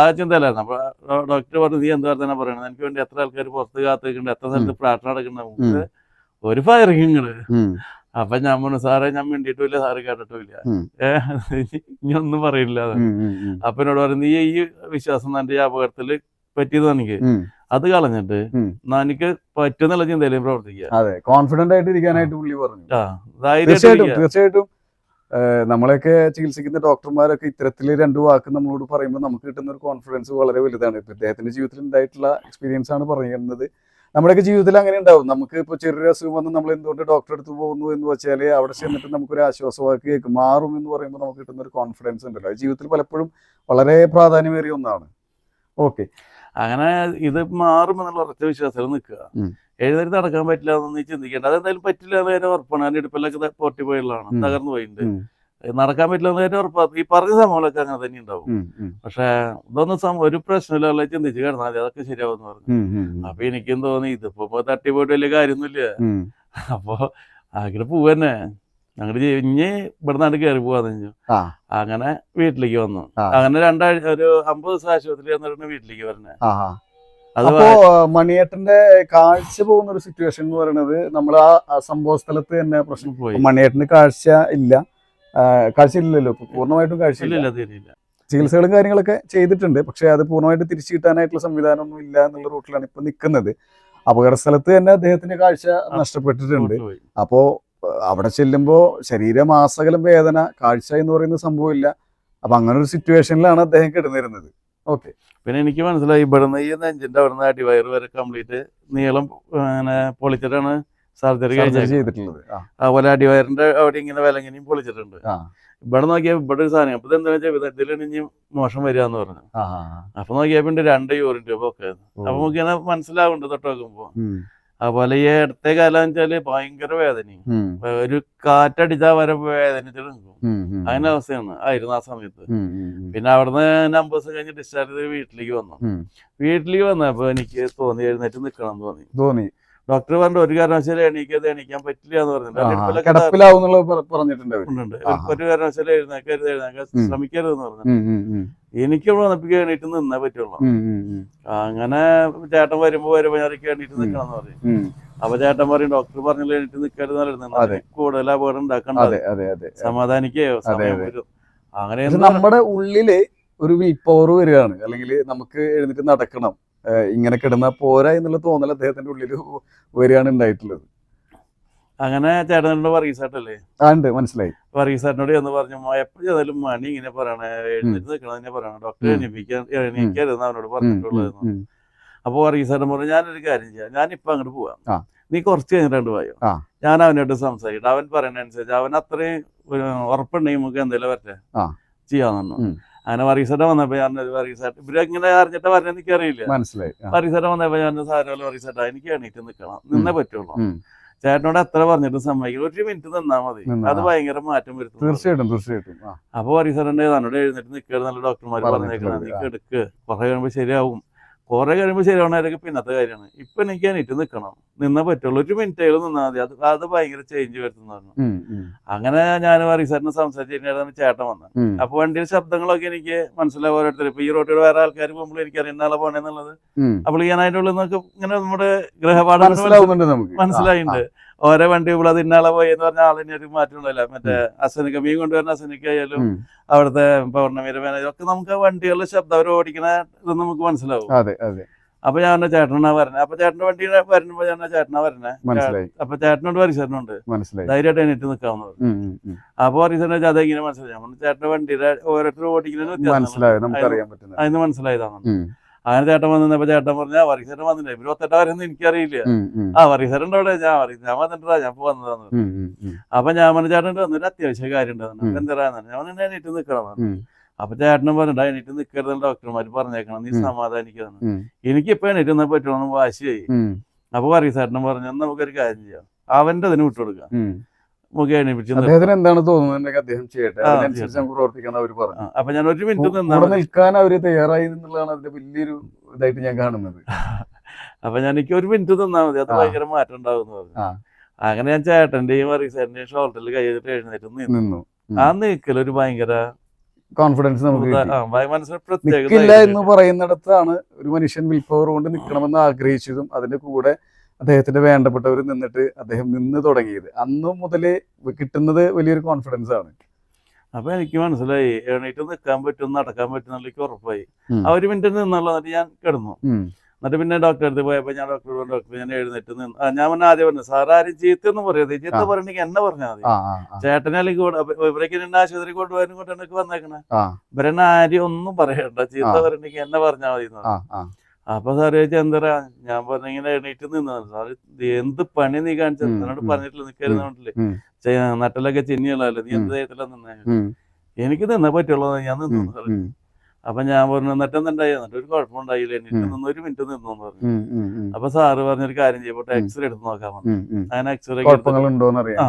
ആ ചിന്തയിലായിരുന്നു അപ്പൊ ഡോക്ടർ പറഞ്ഞു നീ എന്താ തന്നെ പറയണത്? എനിക്ക് വേണ്ടി എത്ര ആൾക്കാർ പുറത്ത് കാത്തിരിക്കുന്നുണ്ട്. എത്ര സ്ഥലത്ത് പ്രാർത്ഥന നടക്കുന്നുണ്ട്? ഒരു ഫയറിങ് അപ്പൊ ഞാൻ പറഞ്ഞു സാറേ ഞാൻ വേണ്ടിട്ടില്ല സാറ് കേട്ടിട്ടുമില്ല. ഏഹ് ഇനി ഒന്നും പറയില്ല. അപ്പൊ എന്നോട് പറഞ്ഞു നീ ഈ വിശ്വാസം തന്റെ ഈ അപകടത്തിൽ പറ്റിയതാണെങ്കിൽ എനിക്ക്. ഉം. അത് കളഞ്ഞിട്ട് എനിക്ക് പറ്റുന്നുള്ള ചിന്തയിലും പ്രവർത്തിക്കുക. അതെ കോൺഫിഡന്റ് ആയിട്ട് ഇരിക്കാനായിട്ട് പുള്ളി പറഞ്ഞു. തീർച്ചയായിട്ടും തീർച്ചയായിട്ടും. നമ്മളെയൊക്കെ ചികിത്സിക്കുന്ന ഡോക്ടർമാരൊക്കെ ഇത്തരത്തിൽ രണ്ടു വാക്ക് നമ്മളോട് പറയുമ്പോൾ നമുക്ക് കിട്ടുന്ന ഒരു കോൺഫിഡൻസ് വളരെ വലുതാണ്. ഇപ്പൊ ഇദ്ദേഹത്തിന്റെ ജീവിതത്തിൽ ഉണ്ടായിട്ടുള്ള എക്സ്പീരിയൻസ് ആണ് പറയുന്നത്. നമ്മുടെയൊക്കെ ജീവിതത്തിൽ അങ്ങനെ ഉണ്ടാവും. നമുക്ക് ഇപ്പോൾ ചെറിയൊരു അസുഖം വന്ന് നമ്മൾ എന്തുകൊണ്ട് ഡോക്ടറെ അടുത്ത് പോകുന്നു എന്ന് വെച്ചാൽ അവിടെ ചെന്നിട്ട് നമുക്കൊരു ആശ്വാസവാക്ക് കേൾക്കും. മാറും എന്ന് പറയുമ്പോൾ നമുക്ക് കിട്ടുന്ന ഒരു കോൺഫിഡൻസ് ഉണ്ടല്ലോ. ജീവിതത്തിൽ പലപ്പോഴും വളരെ പ്രാധാന്യമേറിയ ഒന്നാണ്. ഓക്കെ അങ്ങനെ ഇത് മാറുമെന്നുള്ള ഉറച്ച വിശ്വാസത്തിൽ നിൽക്കുക. എഴുന്നേറ്റ് നടക്കാൻ പറ്റില്ല എന്നൊന്നും ചിന്തിക്കേണ്ട. അതെന്തായാലും പറ്റില്ല എന്ന് കാര്യം ഉറപ്പാണ്. അതിന്റെ ഇടുപ്പിലൊക്കെ പൊട്ടി പോയുള്ളതാണ്. തകർന്നു പോയിട്ടുണ്ട്. നടക്കാൻ പറ്റില്ല എന്ന് കാര്യം ഉറപ്പാണ്. ഈ പറഞ്ഞ സംഭവങ്ങളൊക്കെ അങ്ങനെ തന്നെ ഉണ്ടാവും. പക്ഷെ ഇതൊന്നും ഒരു പ്രശ്നമില്ല ചിന്തിച്ച് കിടന്നാൽ മതി. അതൊക്കെ ശരിയാവും പറഞ്ഞു. അപ്പൊ എനിക്കും തോന്നി ഇതിപ്പോ തട്ടിപ്പോയിട്ട് തട്ടി പോയിട്ട് വലിയ കാര്യമൊന്നുമില്ല. അപ്പൊ അങ്ങനെ പോവന്നെ. ഞങ്ങൾ ഇഞ്ഞ് ഇവിടുന്നാണ്ട് കയറി പോവാന്ന് പറഞ്ഞു. അങ്ങനെ വീട്ടിലേക്ക് വന്നു. അങ്ങനെ രണ്ടാഴ്ച ഒരു അമ്പത് ദിവസം ആശുപത്രി വന്നിട്ടാണ് വീട്ടിലേക്ക് വരണേ. അപ്പോ മണിയേട്ടന്റെ കാഴ്ച പോകുന്ന ഒരു സിറ്റുവേഷൻ എന്ന് പറയുന്നത് നമ്മൾ ആ സംഭവ സ്ഥലത്ത് തന്നെ പ്രശ്നം. പോയി. മണിയേട്ടന് കാഴ്ച ഇല്ല. കാഴ്ച ഇല്ലല്ലോ പൂർണമായിട്ടും കാഴ്ച ഇല്ല ചികിത്സകളും കാര്യങ്ങളൊക്കെ ചെയ്തിട്ടുണ്ട്. പക്ഷെ അത് പൂർണമായിട്ട് തിരിച്ചു കിട്ടാനായിട്ടുള്ള സംവിധാനം ഒന്നും ഇല്ല എന്നുള്ള റൂട്ടിലാണ് ഇപ്പൊ നിൽക്കുന്നത് അപകട സ്ഥലത്ത് തന്നെ അദ്ദേഹത്തിന്റെ കാഴ്ച നഷ്ടപ്പെട്ടിട്ടുണ്ട്. അപ്പോ അവിടെ ചെല്ലുമ്പോൾ ശരീരമാസകലം വേദന കാഴ്ച എന്ന് പറയുന്ന സംഭവമില്ല. അപ്പൊ അങ്ങനെ ഒരു സിറ്റുവേഷനിലാണ് അദ്ദേഹം കിടന്നിരുന്നത്. ഓക്കെ പിന്നെ എനിക്ക് മനസ്സിലായി ഇവിടുന്ന് ഈ നെഞ്ചിന്റെ അവിടുന്ന് അടിവയറ് വരെ കംപ്ലീറ്റ് നീളം അങ്ങനെ പൊളിച്ചിട്ടാണ് സർജറി ചെയ്തിട്ടുള്ളത്. അതുപോലെ അടിവയറിന്റെ അവിടെ ഇങ്ങനെ വിലങ്ങനെയും പൊളിച്ചിട്ടുണ്ട്. ഇവിടെ നോക്കിയാൽ ഇവിടെ ഒരു സാധനം. അപ്പൊ എന്താ വെച്ചാൽ വിധത്തിലാണ് ഇനി മോശം വരിക എന്ന് പറഞ്ഞു. അപ്പൊ നോക്കിയാൽ പിന്നെ രണ്ട് യൂറിൻ ട്യൂബ് ഒക്കെ. അപ്പൊ നമുക്ക് ഇങ്ങനെ മനസ്സിലാവുന്നുണ്ട് തൊട്ട് നോക്കുമ്പോ അതുപോലെ ഈ ഇടത്തെ കാലം വെച്ചാൽ ഭയങ്കര വേദനയും. ഒരു കാറ്റടിച്ചാൽ വരെ വേദനിച്ചിട്ട് നിൽക്കും. അങ്ങനെ അവസ്ഥയാണ്. ആയിരുന്നു ആ സമയത്ത്. പിന്നെ അവിടുന്ന് നമ്പേഴ്സ് കഴിഞ്ഞ് ഡിസ്ചാർജ് ചെയ്ത് വീട്ടിലേക്ക് വന്നു. വീട്ടിലേക്ക് വന്നപ്പോ എനിക്ക് തോന്നി എഴുന്നേറ്റ് നിൽക്കണം എന്ന് തോന്നി. തോന്നി. ഡോക്ടർ പറഞ്ഞു ഒരു കാരണവശാലും എണീക്കത് എണീക്കാൻ പറ്റില്ല എന്ന് പറഞ്ഞിട്ടുണ്ട് പറഞ്ഞിട്ടുണ്ട്. ഒരു കാരണവശാലും എഴുന്നേക്കരുത് എഴുന്നേക്കാൻ. ശ്രമിക്കരുത് എന്ന് പറഞ്ഞു ഉം, ഉം, ഉം. എനിക്ക് ഇവിടെ വന്നപ്പോ എണീറ്റ് നിന്നേ പറ്റുള്ളൂ. അങ്ങനെ ചേട്ടൻ വരുമ്പോ വരുമ്പോ ഞാൻ എണീറ്റ് നിൽക്കണം പറഞ്ഞു അപ്പൊ ചേട്ടൻ പറയും ഡോക്ടർ പറഞ്ഞില്ല എണീറ്റ് നിൽക്കരുത് കൂടുതൽ അപകടം ഉണ്ടാക്കണ്ട സമാധാനിക്കയോ സമയം. വരും. അങ്ങനെ നമ്മുടെ ഉള്ളിൽ ഒരു വിൽ പവർ വരികയാണ്. അല്ലെങ്കിൽ നമുക്ക് എഴുന്നേറ്റ് നടക്കണം. ഇങ്ങനെ കിടന്നാ പോരാ എന്നുള്ള തോന്നൽ അദ്ദേഹത്തിന്റെ ഉള്ളിൽ വരികയാണ് ഉണ്ടായിട്ടുള്ളത്. അങ്ങനെ ചേട്ടനോട് വർഗീസായിട്ടല്ലേ ആ ഉണ്ട്. മനസ്സിലായി. വർഗീസാട്ടിനോട് എന്ന് പറഞ്ഞു "മോ, എപ്പോ ചെയ്താലും മണി ഇങ്ങനെ പറയണേ എഴുന്നേറ്റ് നിൽക്കണം തന്നെ പറയണം. ഡോക്ടറെ. എണീപ്പിക്കാൻ എണീക്കരുതെന്ന് അവനോട് പറഞ്ഞിട്ടുള്ളതെന്ന് അപ്പൊ പറഞ്ഞിട്ടുള്ളത് അപ്പോൾ വർഗീസാറ്റൻ പറഞ്ഞു ഞാനൊരു കാര്യം ചെയ്യാം. ഞാനിപ്പോൾ അങ്ങോട്ട് പോവാം. നീ കുറച്ച് കഴിഞ്ഞിട്ട് പോയോ. ഞാൻ അവനോട് സംസാരിക്കട്ടെ. അവൻ പറയുന്ന അനുസരിച്ച് അവൻ അത്രയും ഉറപ്പുണ്ടെങ്കിൽ നമുക്ക് എന്തെങ്കിലും പറ്റേ ആ. അങ്ങനെ വർഗീസാറ്റ വന്നപ്പോ ഞാൻ ഇവർ ഇങ്ങനെ അറിഞ്ഞിട്ട് പറഞ്ഞ എനിക്കറിയില്ല. മനസ്സിലായി. വറീസേട്ട വന്നപ്പോ ഞാൻ സാരമല്ല വറീസേട്ട എനിക്ക് എണീറ്റ് നിൽക്കണം നിന്നേ പറ്റുള്ളൂ. ചേട്ടനോട് എത്ര പറഞ്ഞിട്ട് സമ്മതിക്കില്ല. ഒരു മിനിറ്റ് നിന്നാ മതി. അത് ഭയങ്കര മാറ്റം വരുത്തും. തീർച്ചയായിട്ടും തീർച്ചയായിട്ടും. അപ്പൊ പറയും എന്നോട് എഴുന്നേറ്റ് നിൽക്കുക നല്ല ഡോക്ടർമാർ പറഞ്ഞേക്കണം നീ. എടുക്ക് കുറെ കഴിയുമ്പോ ശരിയാവും. കുറെ കഴിയുമ്പോൾ ശരിയാവണവരൊക്കെ പിന്നത്തെ കാര്യമാണ്. ഇപ്പൊ എനിക്ക് എണീറ്റ് നിൽക്കണം നിന്നേ പറ്റുള്ളൂ. ഒരു മിനിറ്റ് നിന്നാൽ മതി. അത് അത് ഭയങ്കര ചേഞ്ച് വരുത്തുന്നു പറഞ്ഞു. അങ്ങനെ ഞാൻ പറീസാറിന് സംസാരിച്ച് കഴിഞ്ഞാൽ ചേട്ടൻ വന്നത് ഉം. അപ്പൊ വണ്ടിയുടെ ശബ്ദങ്ങളൊക്കെ എനിക്ക് മനസ്സിലാവും ഓരോരുത്തർ ഇപ്പൊ ഈ റോട്ടിൽ വേറെ ആൾക്കാർ പോകുമ്പോൾ എനിക്ക് അറിയുന്ന ആളെ പോണെന്നുള്ളത് അപ്പോൾ ഞാൻ അതിന്റെ ഉള്ളിൽ നിന്നൊക്കെ ഇങ്ങനെ നമ്മുടെ ഗ്രഹപാഠം മനസ്സിലായിട്ടുണ്ട് ഓരോ വണ്ടി ഇവിടെ ഇന്നാളെ പോയി എന്ന് പറഞ്ഞ ആളിനെ ഒരു മാറ്റം ഉണ്ടല്ലോ മറ്റേ അസനിക്ക മീൻ കൊണ്ടുവരുന്ന അസനിക്ക ആയാലും. അവിടുത്തെ പൗർണമിയുടെ മാനേജർ ഒക്കെ നമുക്ക് വണ്ടികളിൽ വണ്ടികളുടെ ശബ്ദം അവർ ഓടിക്കണ ഇത് നമുക്ക് മനസ്സിലാവും. അപ്പൊ ഞാൻ പറഞ്ഞ ചേട്ടനാ പറഞ്ഞത് അപ്പൊ ചേട്ടന്റെ വണ്ടി വരുമ്പോ ഞാൻ ചേട്ടനാ പറഞ്ഞേ അപ്പൊ ചേട്ടനോട് പരിസരനുണ്ട് ധൈര്യമായിട്ട് എണീറ്റ് നിക്കാവുന്നത് അപ്പൊ പരിസരം അത് എങ്ങനെ മനസ്സിലായി? ചേട്ടന്റെ വണ്ടിയുടെ ഓരോരുത്തരും ഓടിക്കുന്ന മനസ്സിലായി അതിന് മനസ്സിലായതാണ്. അങ്ങനെ ചേട്ടൻ വന്നപ്പോ ചേട്ടൻ പറഞ്ഞ വർഗീസരൻ വന്നില്ല? ഇവർ ഒത്തട്ട വരുന്ന എനിക്കറിയില്ല. ആ വർഗീസരന്റെ അവിടെ ഞാൻ പറയും ഞാൻ വന്നിട്ടാ ഞാൻ ഇപ്പൊ ഉം, അപ്പൊ ഞാൻ പറഞ്ഞു ചേട്ടന്റെ വന്നൊരു അത്യാവശ്യ കാര്യം. ഉണ്ടായിരുന്നു ഞാൻ പറഞ്ഞു എണീറ്റ് നിക്കണം. അപ്പൊ ചേട്ടനും പറഞ്ഞിട്ട് എണീറ്റ് നിക്കരുതെന്ന് ഡോക്ടർമാര് പറഞ്ഞേക്കണം. നീ സമാധാനിക്കുന്നു എനിക്കിപ്പോ എണീറ്റ് നിന്നാ പറ്റുമെന്ന് വാശിയായി. അപ്പൊ വർഗീസ് ചേട്ടനും പറഞ്ഞു നമുക്കൊരു കാര്യം ചെയ്യാം. അവന്റെ അതിന് വിട്ടുകൊടുക്കാം. ഉം. നമുക്ക് എണീപ്പിച്ച് നിർത്താം." അദ്ദേഹത്തിന് എന്താണ് തോന്നുന്നത്? അദ്ദേഹം ചെയ്യട്ടെ. ആ, അതിനനുസരിച്ച് നമുക്ക് പ്രവർത്തിക്കാൻ അവർ പറഞ്ഞു ആ, അപ്പൊ ഞാൻ ഒരു മിനിറ്റ് കൂ- നിന്നാ കൂടെ മതി. നിൽക്കാൻ അവർ തയ്യാറായി എന്നുള്ളതാണ് അതിന്റെ വലിയൊരു ഇതായിട്ട് ഞാൻ കാണുന്നത്. അപ്പൊ ഞാൻ എനിക്ക് ഒരു മിനിറ്റ് നിന്നാ മതി. അത്. ഭയങ്കര മാറ്റം ഉണ്ടാവും. അങ്ങനെ ഞാൻ ചേട്ടന്റെയും വർഗീസാറിന്റെയും ഷോൾട്ടിൽ കൈ എഴുന്നേറ്റ് നിന്നു. ആ നീക്കൽ ഒരു ഭയങ്കര കോൺഫിഡൻസ് നമുക്ക് ഇല്ല നിൽക്കില്ല എന്ന് പറയുന്നിടത്താണ് ഒരു മനുഷ്യൻ വിൽ പവർ കൊണ്ട് നിൽക്കണമെന്ന് ആഗ്രഹിച്ചതും അതിന്റെ കൂടെ അദ്ദേഹത്തിന്റെ വേണ്ടപ്പെട്ടവർ നിന്നിട്ട് അദ്ദേഹം നിന്ന് തുടങ്ങിയത്. അന്ന് മുതൽ കിട്ടുന്നത് വലിയൊരു കോൺഫിഡൻസ് ആണ്. അപ്പൊ എനിക്ക് മനസ്സിലായി എണീറ്റ് നിൽക്കാൻ പറ്റും നടക്കാൻ പറ്റും എന്നുള്ള എനിക്ക് ഉറപ്പായി. ആ ഒരു മിനിറ്റ് നിന്നുള്ള ഞാൻ കിടന്നു. എന്നിട്ട് പിന്നെ ഡോക്ടറെ അടുത്ത് പോയപ്പോ ഞാൻ ഡോക്ടർ ഡോക്ടർ ഞാൻ എഴുന്നേറ്റ് നിന്ന് ഞാൻ പിന്നെ ആദ്യം പറഞ്ഞു സാർ ആരും ചീത്തൊന്നും പറയാതെ ചീത്ത. പറയണെങ്കിൽ എന്നെ പറഞ്ഞാൽ മതി. ചേട്ടനെ അല്ലെങ്കിൽ ഇവരൊക്കെ എന്നെ ആശുപത്രി കൊണ്ടുപോകാനും എനിക്ക് വന്നേക്കണേ. ഇവരെന്നെ ആരും ഒന്നും പറയണ്ട. ചീത്ത. പറയണെങ്കിൽ എന്നെ പറഞ്ഞാൽ മതി അപ്പൊ സാറ് ചോദിച്ചാ എന്തരാ ഞാൻ പറഞ്ഞിങ്ങനെ എണീറ്റ് നിന്നു സാറ് എന്ത് പണി നീ കാണിച്ചത് എന്നോട് പറഞ്ഞിട്ടില്ല നിക്കാരുന്നോണ്ടല്ലേ ഉം. നട്ടലൊക്കെ ചിന്നിയുള്ളതല്ലേ നീ എന്ത്. ചെയ്യത്തില്ല നിന്നേ എനിക്ക് നിന്നാ പറ്റുള്ളൂ ഞാൻ നിന്നു സാറ്. അപ്പൊ ഞാൻ പറഞ്ഞു എന്നിട്ട് എന്തുണ്ടായി എന്നിട്ട് ഒരു കുഴപ്പമുണ്ടായില്ല എനിക്ക്. നിന്ന് ഒരു മിനിറ്റ് നിന്നു പറഞ്ഞു അപ്പൊ സാറ് പറഞ്ഞൊരു കാര്യം ചെയ്യപ്പെട്ടെ. എക്സ്റേ എടുത്ത് നോക്കാൻ പറഞ്ഞു. അങ്ങനെ എക്സ്റേ ആ.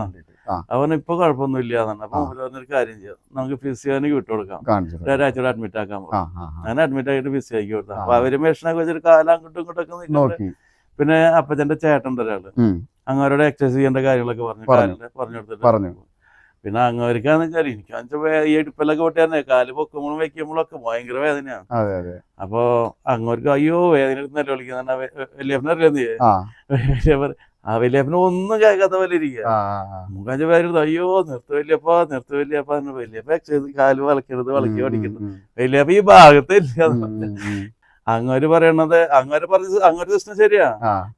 അവൻ ഇപ്പൊ കുഴപ്പമൊന്നും എന്നാണ്. അപ്പൊ. പറഞ്ഞൊരു കാര്യം ചെയ്യാം. നമുക്ക് ഫിസിയോനിക്ക് വിട്ടുകൊടുക്കാം. കൊടുക്കാം. തരാം. ഒരാഴ്ച അഡ്മിറ്റ് ആക്കാൻ പോകും. അങ്ങനെ അഡ്മിറ്റ് ആയിട്ട് ഫിസിയോക്ക് കൊടുത്തു. അപ്പൊ. അവർ മെഷീനൊക്കെ വെച്ചിട്ട് കാലം അങ്ങോട്ടും ഇങ്ങോട്ടൊക്കെ നിൽക്കുന്നുണ്ട്. പിന്നെ അപ്പച്ചന്റെ ചേട്ടന്റെ ഒരാൾ. അങ്ങവരോട് എക്സസൈസ് ചെയ്യേണ്ട കാര്യങ്ങളൊക്കെ പറഞ്ഞു. പറഞ്ഞു. കൊടുത്തിട്ട്. പറഞ്ഞു. പിന്നെ അങ്ങവർക്കാന്ന് വെച്ചാൽ എനിക്ക് ഈ ഇടുപ്പിലൊക്കെ പൊട്ടിയാന്നെ കാൽ പൊക്കുമ്പോഴും വെക്കുമ്പോഴൊക്കെ ഭയങ്കര വേദനയാണ്. അപ്പൊ അങ്ങോർക്ക് അയ്യോ വേദന എടുത്ത് നിലവിളിക്കുന്ന വലിയ നീ ആ വലിയപ്പൻ ഒന്നും കേൾക്കാത്ത പോലെ ഇരിക്കുക. മുഖാഞ്ച പേരുത് അയ്യോ നിർത്തു വലിയപ്പ നിർത്തു വലിയപ്പ വല്യപ്പ കാൽ വളക്കരുത് വളക്കി പഠിക്കുന്നു വല്യപ്പ ഈ ഭാഗത്തില്ല. അങ്ങോര് പറയണത് അങ്ങനെ പറഞ്ഞത് അങ്ങനെ പ്രശ്നം ശരിയാ.